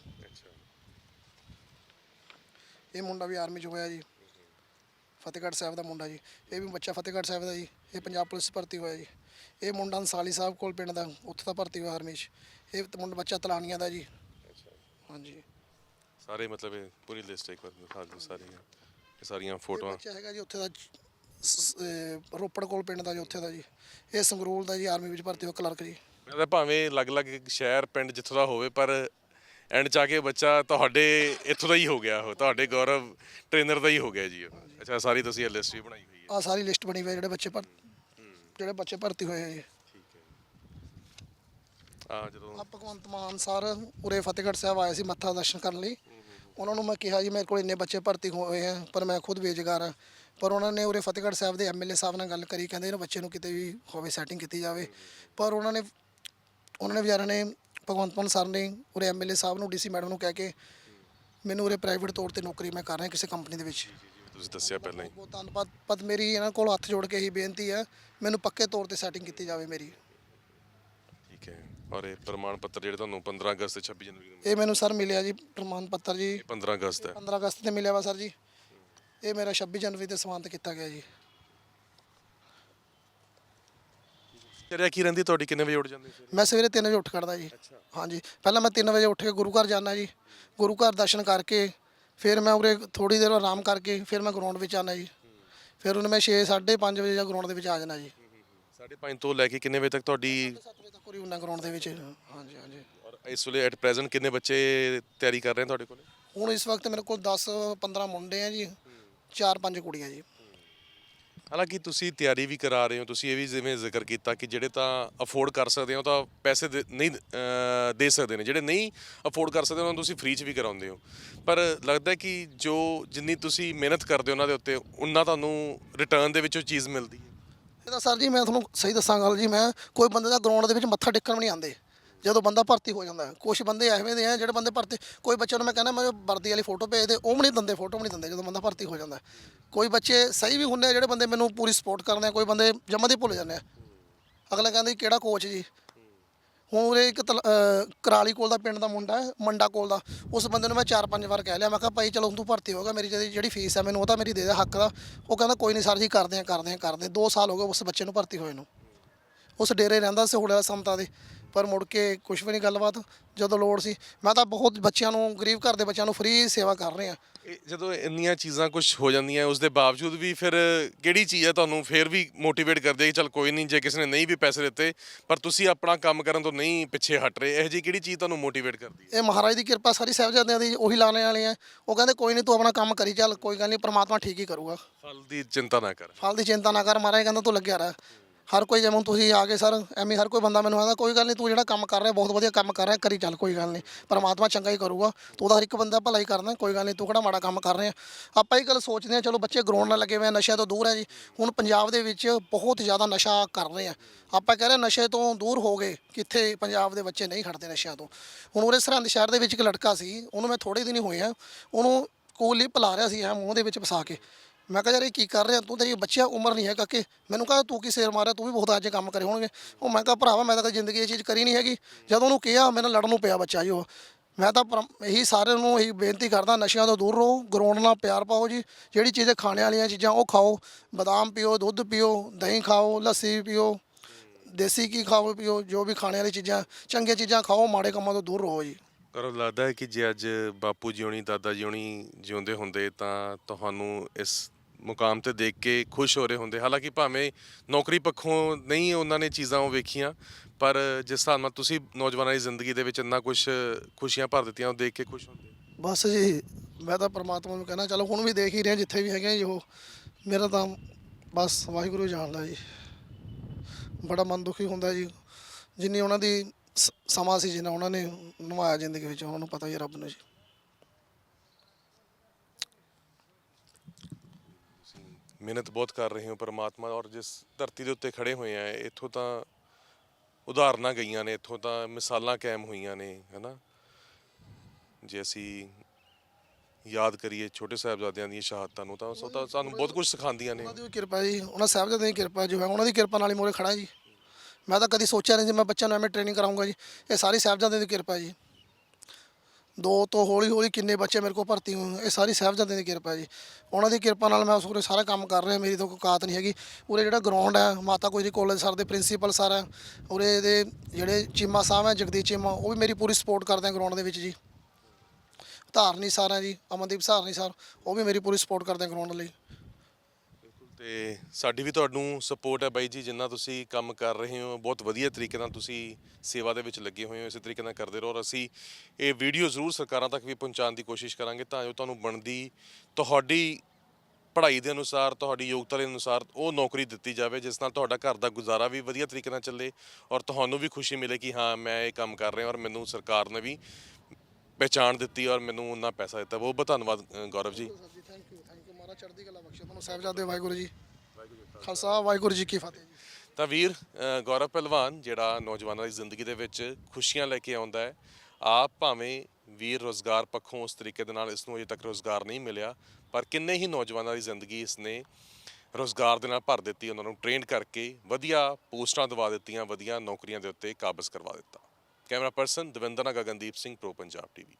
ਇਹ ਮੁੰਡਾ ਵੀ ਆਰਮੀ 'ਚ ਹੋਇਆ ਜੀ। ਫਤਿਹਗੜ੍ਹ ਸਾਹਿਬ ਦਾ ਮੁੰਡਾ ਜੀ। ਇਹ ਵੀ ਬੱਚਾ ਫਤਿਹਗੜ੍ਹ ਸਾਹਿਬ ਦਾ ਜੀ। ਇਹ ਪੰਜਾਬ ਪੁਲਿਸ ਭਰਤੀ ਹੋਇਆ ਜੀ। ਇਹ ਮੁੰਡਾ ਅੰਸਾਲੀ ਸਾਹਿਬ ਕੋਲ ਪਿੰਡ ਦਾ ਉੱਥੇ ਦਾ ਭਰਤੀ ਹੋਇਆ ਆਰਮੀ 'ਚ। ਇਹ ਤੇ ਮੁੰਡਾ ਬੱਚਾ ਤਲਾਨੀਆਂ ਦਾ ਜੀ। ਹਾਂਜੀ। ਸਾਰੇ ਮਤਲਬ ਇਹ ਪੂਰੀ ਲਿਸਟ ਇੱਕ ਵਾਰ ਦਿਖਾ ਦਿਓ ਸਾਰੀਆਂ। ਇਹ ਸਾਰੀਆਂ ਇਹ ਫੋਟੋਆਂ। ਬੱਚਾ ਹੈਗਾ ਜੀ ਉੱਥੇ ਦਾ ਸ- ਸ- ਅਹ ਰੋਪੜ ਕੋਲ ਪਿੰਡ ਦਾ ਜੀ ਉੱਥੇ ਦਾ ਜੀ। ਇਹ ਸੰਗਰੂਰ ਦਾ ਜੀ ਆਰਮੀ ਵਿੱਚ ਭਰਤੀ ਹੋਇਆ ਕਲਰਕ ਜੀ। ਮੈਂ ਤਾਂ ਭਾਵੇਂ ਅਲੱਗ-ਅਲੱਗ ਸ਼ਹਿਰ ਪਿੰਡ ਜਿੱਥੋਂ ਦਾ ਹੋਵੇ ਪਰ ਐਂਡ ਚ ਆ ਕੇ ਬੱਚਾ ਤੁਹਾਡੇ ਇੱਥੋਂ ਦਾ ਹੀ ਹੋ ਗਿਆ ਉਹ ਤੁਹਾਡੇ ਗੌਰਵ ਟ੍ਰੇਨਰ ਦਾ ਹੀ ਹੋ ਗਿਆ ਜੀ ਉਹ। ਅੱਛਾ ਸਾਰੀ ਤੁਸੀਂ ਇਹ ਲਿਸਟ ਵੀ ਬਣਾਈ ਹੋਈ ਹੈ। ਆ ਸਾਰੀ ਲਿਸਟ ਬਣੀ ਹੋਈ ਹੈ ਜਿਹੜੇ ਬੱਚੇ ਭਰ ਜਿਹੜੇ ਬੱਚੇ ਭਰਤੀ ਹੋਏ ਆ ਜੀ। ਆ ਜਦੋਂ ਆ ਭਗਵੰਤ ਮਾਨ ਸਰ ਉਰੇ ਫਤਿਹਗੜ੍ਹ ਸਾਹਿਬ ਆਏ ਸੀ ਮੱਥਾ ਦਰਸ਼ਨ ਕਰਨ ਲਈ। ਉਹਨਾਂ ਨੂੰ ਮੈਂ ਕਿਹਾ ਜੀ ਮੇਰੇ ਕੋਲ ਇੰਨੇ ਬੱਚੇ ਭਰਤੀ ਹੋਏ ਆ ਪਰ ਮੈਂ ਖੁਦ ਬੇਜਗਾਰ ਹਾਂ। ਪਰ ਉਹਨਾਂ ਨੇ ਉਰੇ ਫਤਿਹਗੜ੍ਹ ਸਾਹਿਬ ਦੇ ਐਮਐਲਏ ਸਾਹਿਬ ਨਾਲ ਗੱਲ ਕਰੀ ਕਹਿੰਦੇ ਇਹਨਾਂ ਬੱਚੇ ਨੂੰ ਕਿਤੇ ਵੀ ਹੋਵੇ ਸੈਟਿੰਗ ਕੀਤੀ ਜਾਵੇ। ਪਰ ਉਹਨਾਂ ਨੇ ਉਹਨਾਂ ਨੇ ਵਿਚਾਰਿਆਂ ਨੇ ਭਗਵੰਤ ਮਾਨ ਸਰ ਨੇ ਉਰੇ ਐਮਐਲਏ ਸਾਹਿਬ ਨੂੰ ਡੀਸੀ ਮੈਡਮ ਨੂੰ ਕਹਿ ਕੇ ਮੈਨੂੰ ਉਰੇ ਪ੍ਰਾਈਵੇਟ ਤੌਰ ਤੇ ਨੌਕਰੀ ਮੈਂ ਕਰ ਰਿਹਾ ਕਿਸੇ ਕੰਪਨੀ ਦੇ ਵਿੱਚ। ਤੁਸੀਂ ਦੱਸਿਆ ਪਹਿਲਾਂ ਹੀ। ਬਹੁਤ ਧੰਨਵਾਦ। ਪਤ ਮੇਰੀ ਇਹਨਾਂ ਕੋਲ ਹੱਥ ਜੋੜ ਕੇ ਹੀ ਬੇਨਤੀ ਹੈ ਮੈਨੂੰ ਪੱਕੇ ਤੌਰ ਤੇ ਸੈਟਿੰਗ ਕੀਤੀ ਜਾਵੇ ਮੇਰੀ। ਠੀਕ ਹੈ। ਔਰ ਇਹ ਪ੍ਰਮਾਣ ਪੱਤਰ ਜਿਹੜੇ ਤੁਹਾਨੂੰ 15 ਅਗਸਤ ਤੇ 26 ਜਨਵਰੀ ਨੂੰ ਇਹ ਮੈਨੂੰ ਸਰ ਮਿਲਿਆ ਜੀ ਪ੍ਰਮਾਣ ਪੱਤਰ ਜੀ। ਇਹ 15 ਅਗਸਤ ਹੈ। 15 ਅਗਸਤ ਤੇ ਮਿਲਿਆ ਵਾ ਸਰ ਜੀ। ਇਹ ਮੇਰਾ 26 ਜਨਵਰੀ ਤੇ ਸਮਾਨਤ ਕੀਤਾ ਗਿਆ ਜੀ। ਚਰਿਆ ਕੀ ਰਹਿੰਦੀ ਤੁਹਾਡੀ ਕਿੰਨੇ ਵਜੇ ਉੱਠ ਜਾਂਦੇ ਸੀ? ਮੈਂ ਸਵੇਰੇ 3 ਵਜੇ ਉੱਠ ਖੜਦਾ ਜੀ। ਹਾਂਜੀ। ਪਹਿਲਾਂ ਮੈਂ 3 ਵਜੇ ਉੱਠ ਕੇ ਗੁਰੂ ਘਰ ਜਾਣਾ ਜੀ। ਗੁਰੂ ਘਰ ਦਰਸ਼ਨ ਕਰਕੇ ਫਿਰ ਮੈਂ ਉਰੇ ਥੋੜੀ ਦੇਰ ਆਰਾਮ ਕਰਕੇ ਫਿਰ ਮੈਂ ਗਰਾਊਂਡ ਵਿੱਚ ਆਣਾ ਜੀ। ਫਿਰ ਉਹਨੇ ਮੈਂ 6 5:30 ਵਜੇ ਗਰਾਊਂਡ ਦੇ ਵਿੱਚ ਆ ਜਾਣਾ ਜੀ। 5:30 ਤੋਂ ਲੈ ਕੇ ਕਿੰਨੇ ਵਜੇ ਤੱਕ ਤੁਹਾਡੀ 7 ਵਜੇ ਤੱਕ ਉਰੇ ਹੁੰਨਾ ਗਰਾਊਂਡ ਦੇ ਵਿੱਚ। ਹਾਂਜੀ ਹਾਂਜੀ। ਔਰ ਇਸ ਵੇਲੇ ਐਟ ਪ੍ਰੈਜ਼ੈਂਟ ਕਿੰਨੇ ਬੱਚੇ ਤਿਆਰੀ ਕਰ ਰਹੇ ਨੇ ਤੁਹਾਡੇ ਕੋਲ? ਹੁਣ ਇਸ ਵਕਤ ਮੇਰੇ ਕੋਲ 10 15 ਮੁੰਡੇ ਆ ਜੀ। 4-5 ਕੁੜੀਆਂ ਜੀ। ਹਾਲਾਂਕਿ ਤੁਸੀਂ ਤਿਆਰੀ ਵੀ ਕਰਾ ਰਹੇ ਹੋ ਤੁਸੀਂ ਇਹ ਵੀ ਜਿਵੇਂ ਜ਼ਿਕਰ ਕੀਤਾ ਕਿ ਜਿਹੜੇ ਤਾਂ ਅਫੋਰਡ ਕਰ ਸਕਦੇ ਹੋ ਤਾਂ ਪੈਸੇ ਦੇ- ਨਹੀਂ ਅਹ, ਦੇ ਸਕਦੇ ਨੇ ਜਿਹੜੇ ਨਹੀਂ ਅਫੋਰਡ ਕਰ ਸਕਦੇ ਉਹਨਾਂ ਨੂੰ ਤੁਸੀਂ ਫ੍ਰੀ ਚ ਵੀ ਕਰਾਉਂਦੇ ਹੋ। ਪਰ ਲੱਗਦਾ ਹੈ ਕਿ ਜੋ ਜਿੰਨੀ ਤੁਸੀਂ ਮਿਹਨਤ ਕਰਦੇ ਹੋ ਉਹਨਾਂ ਦੇ ਉੱਤੇ ਉਨਾ ਤੁਹਾਨੂੰ ਰਿਟਰਨ ਦੇ ਵਿੱਚ ਉਹ ਚੀਜ਼ ਮਿਲਦੀ ਹੈ। ਇਹ ਤਾਂ ਸਰ ਜੀ ਮੈਂ ਤੁਹਾਨੂੰ ਸਹੀ ਦੱਸਾਂ ਗੱਲ ਜੀ ਮੈਂ ਕੋਈ ਬੰਦੇ ਦਾ ਗਰਾਊਂਡ ਦੇ ਵਿੱਚ ਮੱਥਾ ਟੇਕਣ ਵੀ ਨਹੀਂ ਆਉਂਦੇ। ਜਦੋਂ ਬੰਦਾ ਭਰਤੀ ਹੋ ਜਾਂਦਾ ਕੁਝ ਬੰਦੇ ਐਵੇਂ ਦੇ ਆ, ਜਿਹੜੇ ਬੰਦੇ ਭਰਤੀ, ਕੋਈ ਬੱਚੇ ਨੂੰ ਮੈਂ ਕਹਿੰਦਾ, ਮੈਂ ਵਰਦੀ ਵਾਲੀ ਫੋਟੋ ਭੇਜਦੇ ਉਹ ਵੀ ਨਹੀਂ ਦਿੰਦੇ ਫੋਟੋ ਵੀ ਨਹੀਂ ਦਿੰਦੇ, ਜਦੋਂ ਬੰਦਾ ਭਰਤੀ ਹੋ ਜਾਂਦਾ ਕੋਈ ਬੱਚੇ ਸਹੀ ਵੀ ਹੁੰਦੇ ਆ, ਜਿਹੜੇ ਬੰਦੇ ਮੈਨੂੰ ਪੂਰੀ ਸਪੋਰਟ ਕਰਦੇ ਆ, ਕੋਈ ਬੰਦੇ ਜਮਾ ਦੀ ਭੁੱਲ ਜਾਂਦੇ ਆ। ਅਗਲਾ ਕਹਿੰਦਾ ਜੀ, ਕਿਹੜਾ ਕੋਚ ਜੀ? ਹੁਣ ਉਰੇ ਇੱਕ ਤਲ- ਕਰਾਲੀ ਕੋਲ ਦਾ ਪਿੰਡ ਦਾ ਮੁੰਡਾ ਹੈ, ਮੰਡਾ ਕੋਲ ਦਾ। ਉਸ ਬੰਦੇ ਨੂੰ ਮੈਂ ਚਾਰ ਪੰਜ ਵਾਰ ਕਹਿ ਲਿਆ, ਮੈਂ ਕਿਹਾ, ਭਾਈ, ਚਲੋ, ਹੁਣ ਤੂੰ ਭਰਤੀ ਹੋਗਾ ਮੇਰੀ ਜਿਹੜੀ ਜਿਹੜੀ ਫੀਸ ਹੈ ਮੈਨੂੰ ਉਹ ਤਾਂ ਮੇਰੀ ਦੇ ਦੇ ਹੱਕ ਦਾ। ਉਹ ਕਹਿੰਦਾ, ਕੋਈ ਨਹੀਂ ਸਰ ਜੀ, ਕਰਦੇ ਆ ਕਰਦੇ ਆ ਕਰਦੇ ਆ। 2 ਸਾਲ ਹੋ ਗਏ ਉਸ ਬੱਚੇ ਨੂੰ ਭਰਤੀ ਹੋਏ ਨੂੰ। ਉਸ ਡੇਰੇ ਰਹਿੰਦਾ ਸੀ ਹੁੜਾ ਸਮਤਾ ਦੇ। ਪਰ ਮੁੜ ਕੇ ਕੁਝ ਵੀ ਨਹੀਂ ਗੱਲਬਾਤ ਜਦੋਂ ਲੋੜ ਸੀ। ਮੈਂ ਤਾਂ ਬਹੁਤ ਬੱਚਿਆਂ ਨੂੰ ਗਰੀਬ ਘਰ ਦੇ ਬੱਚਿਆਂ ਨੂੰ ਫ੍ਰੀ ਸੇਵਾ ਕਰ ਰਿਹਾ। ਇਹ ਜਦੋਂ ਇੰਨੀਆਂ ਚੀਜ਼ਾਂ ਕੁਝ ਹੋ ਜਾਂਦੀਆਂ ਉਸ ਦੇ ਬਾਵਜੂਦ ਵੀ ਫਿਰ ਕਿਹੜੀ ਚੀਜ਼ ਹੈ ਤੁਹਾਨੂੰ ਫਿਰ ਵੀ ਮੋਟੀਵੇਟ ਕਰਦੀ ਹੈ ਕਿ ਚਲ ਕੋਈ ਨਹੀਂ ਜੇ ਕਿਸੇ ਨੇ ਨਹੀਂ ਵੀ ਪੈਸੇ ਦਿੱਤੇ ਪਰ ਤੁਸੀਂ ਆਪਣਾ ਕੰਮ ਕਰਨ ਤੋਂ ਨਹੀਂ ਪਿੱਛੇ ਹਟ ਰਹੇ ਇਹ ਜੀ ਕਿਹੜੀ ਚੀਜ਼ ਤੁਹਾਨੂੰ ਮੋਟੀਵੇਟ ਕਰਦੀ ਹੈ? ਇਹ ਮਹਾਰਾਜ ਦੀ ਕਿਰਪਾ ਸਾਰੀ ਸਾਹਿਬਜ਼ਾਦਿਆਂ ਦੀ ਉਹੀ ਲਾਣੇ ਵਾਲੇ ਆ ਉਹ ਕਹਿੰਦੇ ਕੋਈ ਨਹੀਂ ਤੂੰ ਆਪਣਾ ਕੰਮ ਕਰੀ ਚੱਲ ਕੋਈ ਗੱਲ ਨਹੀਂ ਪ੍ਰਮਾਤਮਾ ਠੀਕ ਹੀ ਕਰੂਗਾ। ਫਲ ਦੀ ਚਿੰਤਾ ਨਾ ਕਰ। ਫਲ ਦੀ ਚਿੰਤਾ ਨਾ ਕਰ ਮਹਾਰਾਜ ਕਹਿੰਦਾ ਤੂੰ ਲੱਗਿਆ ਰਹਿ। ਹਰ ਕੋਈ ਜਿਵੇਂ ਤੁਸੀਂ ਆ ਗਏ ਸਰ, ਐਵੇਂ ਹਰ ਕੋਈ ਬੰਦਾ ਮੈਨੂੰ ਆਂਦਾ, ਕੋਈ ਗੱਲ ਨਹੀਂ, ਤੂੰ ਜਿਹੜਾ ਕੰਮ ਕਰ ਰਿਹਾ, ਬਹੁਤ ਵਧੀਆ ਕੰਮ ਕਰ ਰਿਹਾ, ਕਰੀ ਚੱਲ, ਕੋਈ ਗੱਲ ਨਹੀਂ। ਪਰਮਾਤਮਾ ਚੰਗਾ ਹੀ ਕਰੂਗਾ। ਤੂੰ ਤਾਂ ਹਰ ਇੱਕ ਬੰਦਾ ਭਲਾ ਹੀ ਕਰਦਾ, ਕੋਈ ਗੱਲ ਨਹੀਂ, ਤੂੰ ਕਿਹੜਾ ਮਾੜਾ ਕੰਮ ਕਰ ਰਿਹਾ? ਆਪਾਂ ਇਹ ਗੱਲ ਸੋਚਦੇ ਹਾਂ, ਚਲੋ ਬੱਚੇ ਗਰਾਊਂਡ ਨਾਲ ਲੱਗੇ ਹੋਏ ਆ, ਨਸ਼ਿਆਂ ਤੋਂ ਦੂਰ ਹੈ ਜੀ। ਹੁਣ ਪੰਜਾਬ ਦੇ ਵਿੱਚ ਬਹੁਤ ਜ਼ਿਆਦਾ ਨਸ਼ਾ ਕਰ ਰਹੇ ਆ। ਆਪਾਂ ਕਹਿ ਰਹੇ ਨਸ਼ੇ ਤੋਂ ਦੂਰ ਹੋ ਗਏ, ਕਿੱਥੇ ਪੰਜਾਬ ਦੇ ਬੱਚੇ ਨਹੀਂ ਖੜਦੇ ਨਸ਼ਿਆਂ ਤੋਂ। ਹੁਣ ਉਰੇ ਸਰਹੰਦ ਸ਼ਹਿਰ ਦੇ ਵਿੱਚ ਇੱਕ ਲੜਕਾ ਸੀ, ਉਹਨੂੰ ਮੈਂ ਥੋੜੇ ਦਿਨ ਹੀ ਹੋਏ ਆ, ਉਹਨੂੰ ਕੋਲੀ ਪਿਲਾ ਰਿਹਾ ਸੀ, ਐ ਮੂੰਹ ਦੇ ਵਿੱਚ ਫਸਾ ਕੇ। ਮੈਂ ਕਿਹਾ ਯਾਰ ਇਹ ਕੀ ਕਰ ਰਿਹਾ? ਤੂੰ ਤੇਰੀ ਬੱਚਿਆਂ ਉਮਰ ਨਹੀਂ ਹੈ ਕਾਕੇ। ਮੈਨੂੰ ਕਹਾ ਤੂੰ ਕੀ ਸਿਰ ਮਾਰਿਆ? ਤੂੰ ਵੀ ਬਹੁਤ ਅੱਜ ਕੰਮ ਕਰੇ ਹੋਣਗੇ। ਉਹ ਮੈਂ ਕਿਹਾ, ਭਰਾਵਾ, ਮੈਂ ਤਾਂ ਕਦੇ ਜ਼ਿੰਦਗੀ ਇਹ ਚੀਜ਼ ਕਰੀ ਨਹੀਂ ਹੈਗੀ। ਜਦੋਂ ਉਹਨੂੰ ਕਿਹਾ, ਮੈਨੂੰ ਲੜਨ ਨੂੰ ਪਿਆ ਬੱਚਾ ਜੀ ਉਹ। ਮੈਂ ਤਾਂ ਪਰਮ- ਇਹੀ ਸਾਰਿਆਂ ਨੂੰ ਇਹੀ ਬੇਨਤੀ ਕਰਦਾ, ਨਸ਼ਿਆਂ ਤੋਂ ਦੂਰ ਰਹੋ, ਗਰਾਊਂਡ ਨਾਲ ਪਿਆਰ ਪਾਓ ਜੀ। ਜਿਹੜੀ ਚੀਜ਼ਾਂ ਖਾਣੇ ਵਾਲੀਆਂ ਚੀਜ਼ਾਂ ਉਹ ਖਾਓ। ਬਦਾਮ ਪੀਓ, ਦੁੱਧ ਪੀਓ, ਦਹੀਂ ਖਾਓ, ਲੱਸੀ ਪੀਓ, ਦੇਸੀ ਕੀ ਖਾਓ, ਪੀਓ, ਜੋ ਵੀ ਖਾਣੇ ਵਾਲੀ ਚੀਜ਼ਾਂ, ਚੰਗੀਆਂ ਚੀਜ਼ਾਂ ਖਾਓ, ਮਾੜੇ ਕੰਮਾਂ ਤੋਂ ਦੂਰ ਰਹੋ ਜੀ। ਕਰੋ, ਲੱਗਦਾ ਹੈ ਕਿ ਜੇ ਅੱਜ ਬਾਪੂ ਜੀ ਹੋਣੀ, ਦਾਦਾ ਜੀ ਹੋਣੀ ਜਿਉਂਦੇ ਹੁੰਦੇ ਤਾਂ ਤੁਹਾਨੂੰ ਇਸ ਮੁਕਾਮ ਤੇ ਦੇਖ ਕੇ ਖੁਸ਼ ਹੋ ਰਹੇ ਹੁੰਦੇ। ਹਾਲਾਂਕਿ ਭਾਵੇਂ ਨੌਕਰੀ ਪੱਖੋਂ ਨਹੀਂ ਉਹਨਾਂ ਨੇ ਚੀਜ਼ਾਂ ਉਹ ਵੇਖੀਆਂ, ਪਰ ਜਿਸ ਹਿਸਾਬ ਨਾਲ ਤੁਸੀਂ ਨੌਜਵਾਨਾਂ ਦੀ ਜ਼ਿੰਦਗੀ ਦੇ ਵਿੱਚ ਇੰਨਾ ਕੁਝ ਖੁਸ਼ੀਆਂ ਭਰ ਦਿੱਤੀਆਂ, ਉਹ ਦੇਖ ਕੇ ਖੁਸ਼ ਹੁੰਦੇ ਬਸ ਜੀ, ਮੈਂ ਤਾਂ ਪ੍ਰਮਾਤਮਾ ਨੂੰ ਕਹਿਣਾ ਚਲੋ ਹੁਣ ਵੀ ਦੇਖ ਹੀ ਰਹੇ ਜਿੱਥੇ ਵੀ ਹੈਗੇ ਜੀ ਉਹ। ਮੇਰਾ ਤਾਂ ਬਸ ਵਾਹਿਗੁਰੂ ਜਾਣਦਾ ਜੀ। ਬੜਾ ਮਨ ਦੁਖੀ ਹੁੰਦਾ ਜੀ। ਜਿੰਨੀ ਉਹਨਾਂ ਦੀ ਸ- ਸਮਾਂ ਸੀ, ਜਿੰਨਾ ਉਹਨਾਂ ਨੇ ਨਿਭਾਇਆ ਜ਼ਿੰਦਗੀ ਵਿੱਚ, ਉਹਨਾਂ ਨੂੰ ਪਤਾ ਹੀ ਰੱਬ ਨੂੰ ਜੀ। ਮਿਹਨਤ ਬਹੁਤ ਕਰ ਰਹੇ ਹੋ ਪਰਮਾਤਮਾ ਔਰ ਜਿਸ ਧਰਤੀ ਦੇ ਉੱਤੇ ਖੜੇ ਹੋਏ ਆ, ਇੱਥੋਂ ਤਾਂ ਉਦਾਹਰਨਾਂ ਗਈਆਂ ਨੇ, ਇੱਥੋਂ ਤਾਂ ਮਿਸਾਲਾਂ ਕਾਇਮ ਹੋਈਆਂ ਨੇ, ਹੈਨਾ? ਜੇ ਅਸੀਂ ਯਾਦ ਕਰੀਏ ਛੋਟੇ ਸਾਹਿਬਜ਼ਾਦਿਆਂ ਦੀਆਂ ਸ਼ਹਾਦਤਾਂ ਨੂੰ, ਤਾਂ ਸੋ ਤਾਂ ਸਾਨੂੰ ਬਹੁਤ ਕੁਝ ਸਿਖਾਉਂਦੀਆਂ ਨੇ। ਉਹਨਾਂ ਦੀ ਵੀ ਕਿਰਪਾ ਜੀ, ਉਹਨਾਂ ਸਾਹਿਬਜ਼ਾਦਿਆਂ ਦੀ ਕਿਰਪਾ ਜੋ ਹੈ, ਉਹਨਾਂ ਦੀ ਕਿਰਪਾ ਨਾਲ ਹੀ ਮੋਰੇ ਖੜਾ ਜੀ। ਮੈਂ ਤਾਂ ਕਦੀ ਸੋਚਿਆ ਨਹੀਂ ਸੀ, ਮੈਂ ਬੱਚਿਆਂ ਨੂੰ ਐਵੇਂ ਟ੍ਰੇਨਿੰਗ ਕਰਾਉਂਗਾ ਜੀ। ਇਹ ਸਾਰੀ ਸਾਹਿਬਜ਼ਾਦਿਆਂ ਦੀ ਕਿਰਪਾ ਜੀ। ਦੋ ਤੋਂ ਹੌਲੀ ਹੌਲੀ ਕਿੰਨੇ ਬੱਚੇ ਮੇਰੇ ਕੋਲ ਭਰਤੀ ਹੋਏ ਇਹ ਸਾਰੀ ਸਾਹਿਬਜ਼ਾਦਿਆਂ ਦੀ ਕਿਰਪਾ ਜੀ। ਉਹਨਾਂ ਦੀ ਕਿਰਪਾ ਨਾਲ ਮੈਂ ਉਸ ਉਰੇ ਸਾਰਾ ਕੰਮ ਕਰ ਰਿਹਾ। ਮੇਰੀ ਤੋਂ ਕੋਈ ਔਕਾਤ ਨਹੀਂ ਹੈਗੀ। ਉਰੇ ਜਿਹੜਾ ਗਰਾਊਂਡ ਹੈ, ਮਾਤਾ ਕੋਜਰੀ ਕਾਲਜ ਸਰ ਦੇ ਪ੍ਰਿੰਸੀਪਲ ਸਰ ਹੈ। ਉਰੇ ਦੇ ਜਿਹੜੇ ਚੀਮਾ ਸਾਹਿਬ ਹੈ ਜਗਦੀਸ਼ ਚੀਮਾ, ਉਹ ਵੀ ਮੇਰੀ ਪੂਰੀ ਸਪੋਰਟ ਕਰਦੇ ਆ ਗਰਾਊਂਡ ਦੇ ਵਿੱਚ ਜੀ। ਧਾਰਨੀ ਸਰ ਹੈ ਜੀ, ਅਮਨਦੀਪ ਧਾਰਨੀ ਸਰ ਉਹ ਵੀ ਮੇਰੀ ਪੂਰੀ ਸਪੋਰਟ ਕਰਦੇ ਆ ਗਰਾਊਂਡ ਲਈ। ਤੇ ਸਾਡੀ ਵੀ ਤੁਹਾਨੂੰ ਸਪੋਰਟ ਹੈ ਬਾਈ ਜੀ ਜਿੰਨਾ ਤੁਸੀਂ ਕੰਮ ਕਰ ਰਹੇ ਹੋ ਬਹੁਤ ਵਧੀਆ ਤਰੀਕੇ ਨਾਲ ਤੁਸੀਂ ਸੇਵਾ ਦੇ ਵਿੱਚ ਲੱਗੇ ਹੋਏ ਹੋ ਇਸੇ ਤਰੀਕੇ ਨਾਲ ਕਰਦੇ ਰਹੋ ਔਰ ਅਸੀਂ ਇਹ ਵੀਡੀਓ ਜ਼ਰੂਰ ਸਰਕਾਰਾਂ ਤੱਕ ਵੀ ਪਹੁੰਚਾਉਣ ਦੀ ਕੋਸ਼ਿਸ਼ ਕਰਾਂਗੇ ਤਾਂ ਜੋ ਤੁਹਾਨੂੰ ਬਣਦੀ ਤੁਹਾਡੀ ਪੜ੍ਹਾਈ ਦੇ ਅਨੁਸਾਰ ਤੁਹਾਡੀ ਯੋਗਤਾ ਦੇ ਅਨੁਸਾਰ ਉਹ ਨੌਕਰੀ ਦਿੱਤੀ ਜਾਵੇ ਜਿਸ ਨਾਲ ਤੁਹਾਡਾ ਘਰ ਦਾ ਗੁਜ਼ਾਰਾ ਵੀ ਵਧੀਆ ਤਰੀਕੇ ਨਾਲ ਚੱਲੇ ਔਰ ਤੁਹਾਨੂੰ ਵੀ ਖੁਸ਼ੀ ਮਿਲੇ ਕਿ ਹਾਂ ਮੈਂ ਇਹ ਕੰਮ ਕਰ ਰਿਹਾ ਔਰ ਮੈਨੂੰ ਸਰਕਾਰ ਨੇ ਵੀ ਪਹਿਚਾਣ ਦਿੱਤੀ ਔਰ ਮੈਨੂੰ ਉਹਨਾਂ ਪੈਸਾ ਦਿੱਤਾ। ਬਹੁਤ ਬਹੁਤ ਧੰਨਵਾਦ ਅ, ਗੌਰਵ ਜੀ। ਮਹਾਰਾਜ ਚੜ੍ਹਦੀ ਕਲਾ ਬਖਸ਼ੇ। ਤੁਹਾਨੂੰ ਸਾਹਿਬਜ਼ਾਦੇ ਵਾਹਿਗੁਰੂ ਜੀ। ਖਾਲਸਾ ਵਾਹਿਗੁਰੂ ਜੀ ਕੀ ਫਤਿਹ ਜੀ। ਤਾਂ ਵੀਰ ਅ, ਗੌਰਵ ਪਹਿਲਵਾਨ ਜਿਹੜਾ ਨੌਜਵਾਨਾਂ ਦੀ ਜ਼ਿੰਦਗੀ ਦੇ ਵਿੱਚ ਖੁਸ਼ੀਆਂ ਲੈ ਕੇ ਆਉਂਦਾ ਹੈ ਆਪ ਭਾਵੇਂ ਵੀਰ ਰੋਜ਼ਗਾਰ ਪੱਖੋਂ ਉਸ ਤਰੀਕੇ ਦੇ ਨਾਲ ਇਸ ਨੂੰ ਅਜੇ ਤੱਕ ਰੋਜ਼ਗਾਰ ਨਹੀਂ ਮਿਲਿਆ ਪਰ ਕਿੰਨੇ ਹੀ ਨੌਜਵਾਨਾਂ ਦੀ ਜ਼ਿੰਦਗੀ ਇਸ ਨੇ ਰੋਜ਼ਗਾਰ ਦੇ ਨਾਲ ਭਰ ਦਿੱਤੀ ਉਹਨਾਂ ਨੂੰ ਟ੍ਰੇਨ ਕਰਕੇ ਵਧੀਆ ਪੋਸਟਾਂ ਦਵਾ ਦਿੱਤੀਆਂ ਵਧੀਆ ਨੌਕਰੀਆਂ ਦੇ ਉੱਤੇ ਕਾਬਜ਼ ਕਰਵਾ ਦਿੱਤਾ। ਕੈਮਰਾ ਪਰਸਨ ਦਵਿੰਦਰ ਨਾਲ ਗਗਨਦੀਪ ਸਿੰਘ ਪ੍ਰੋ ਪੰਜਾਬ ਟੀਵੀ।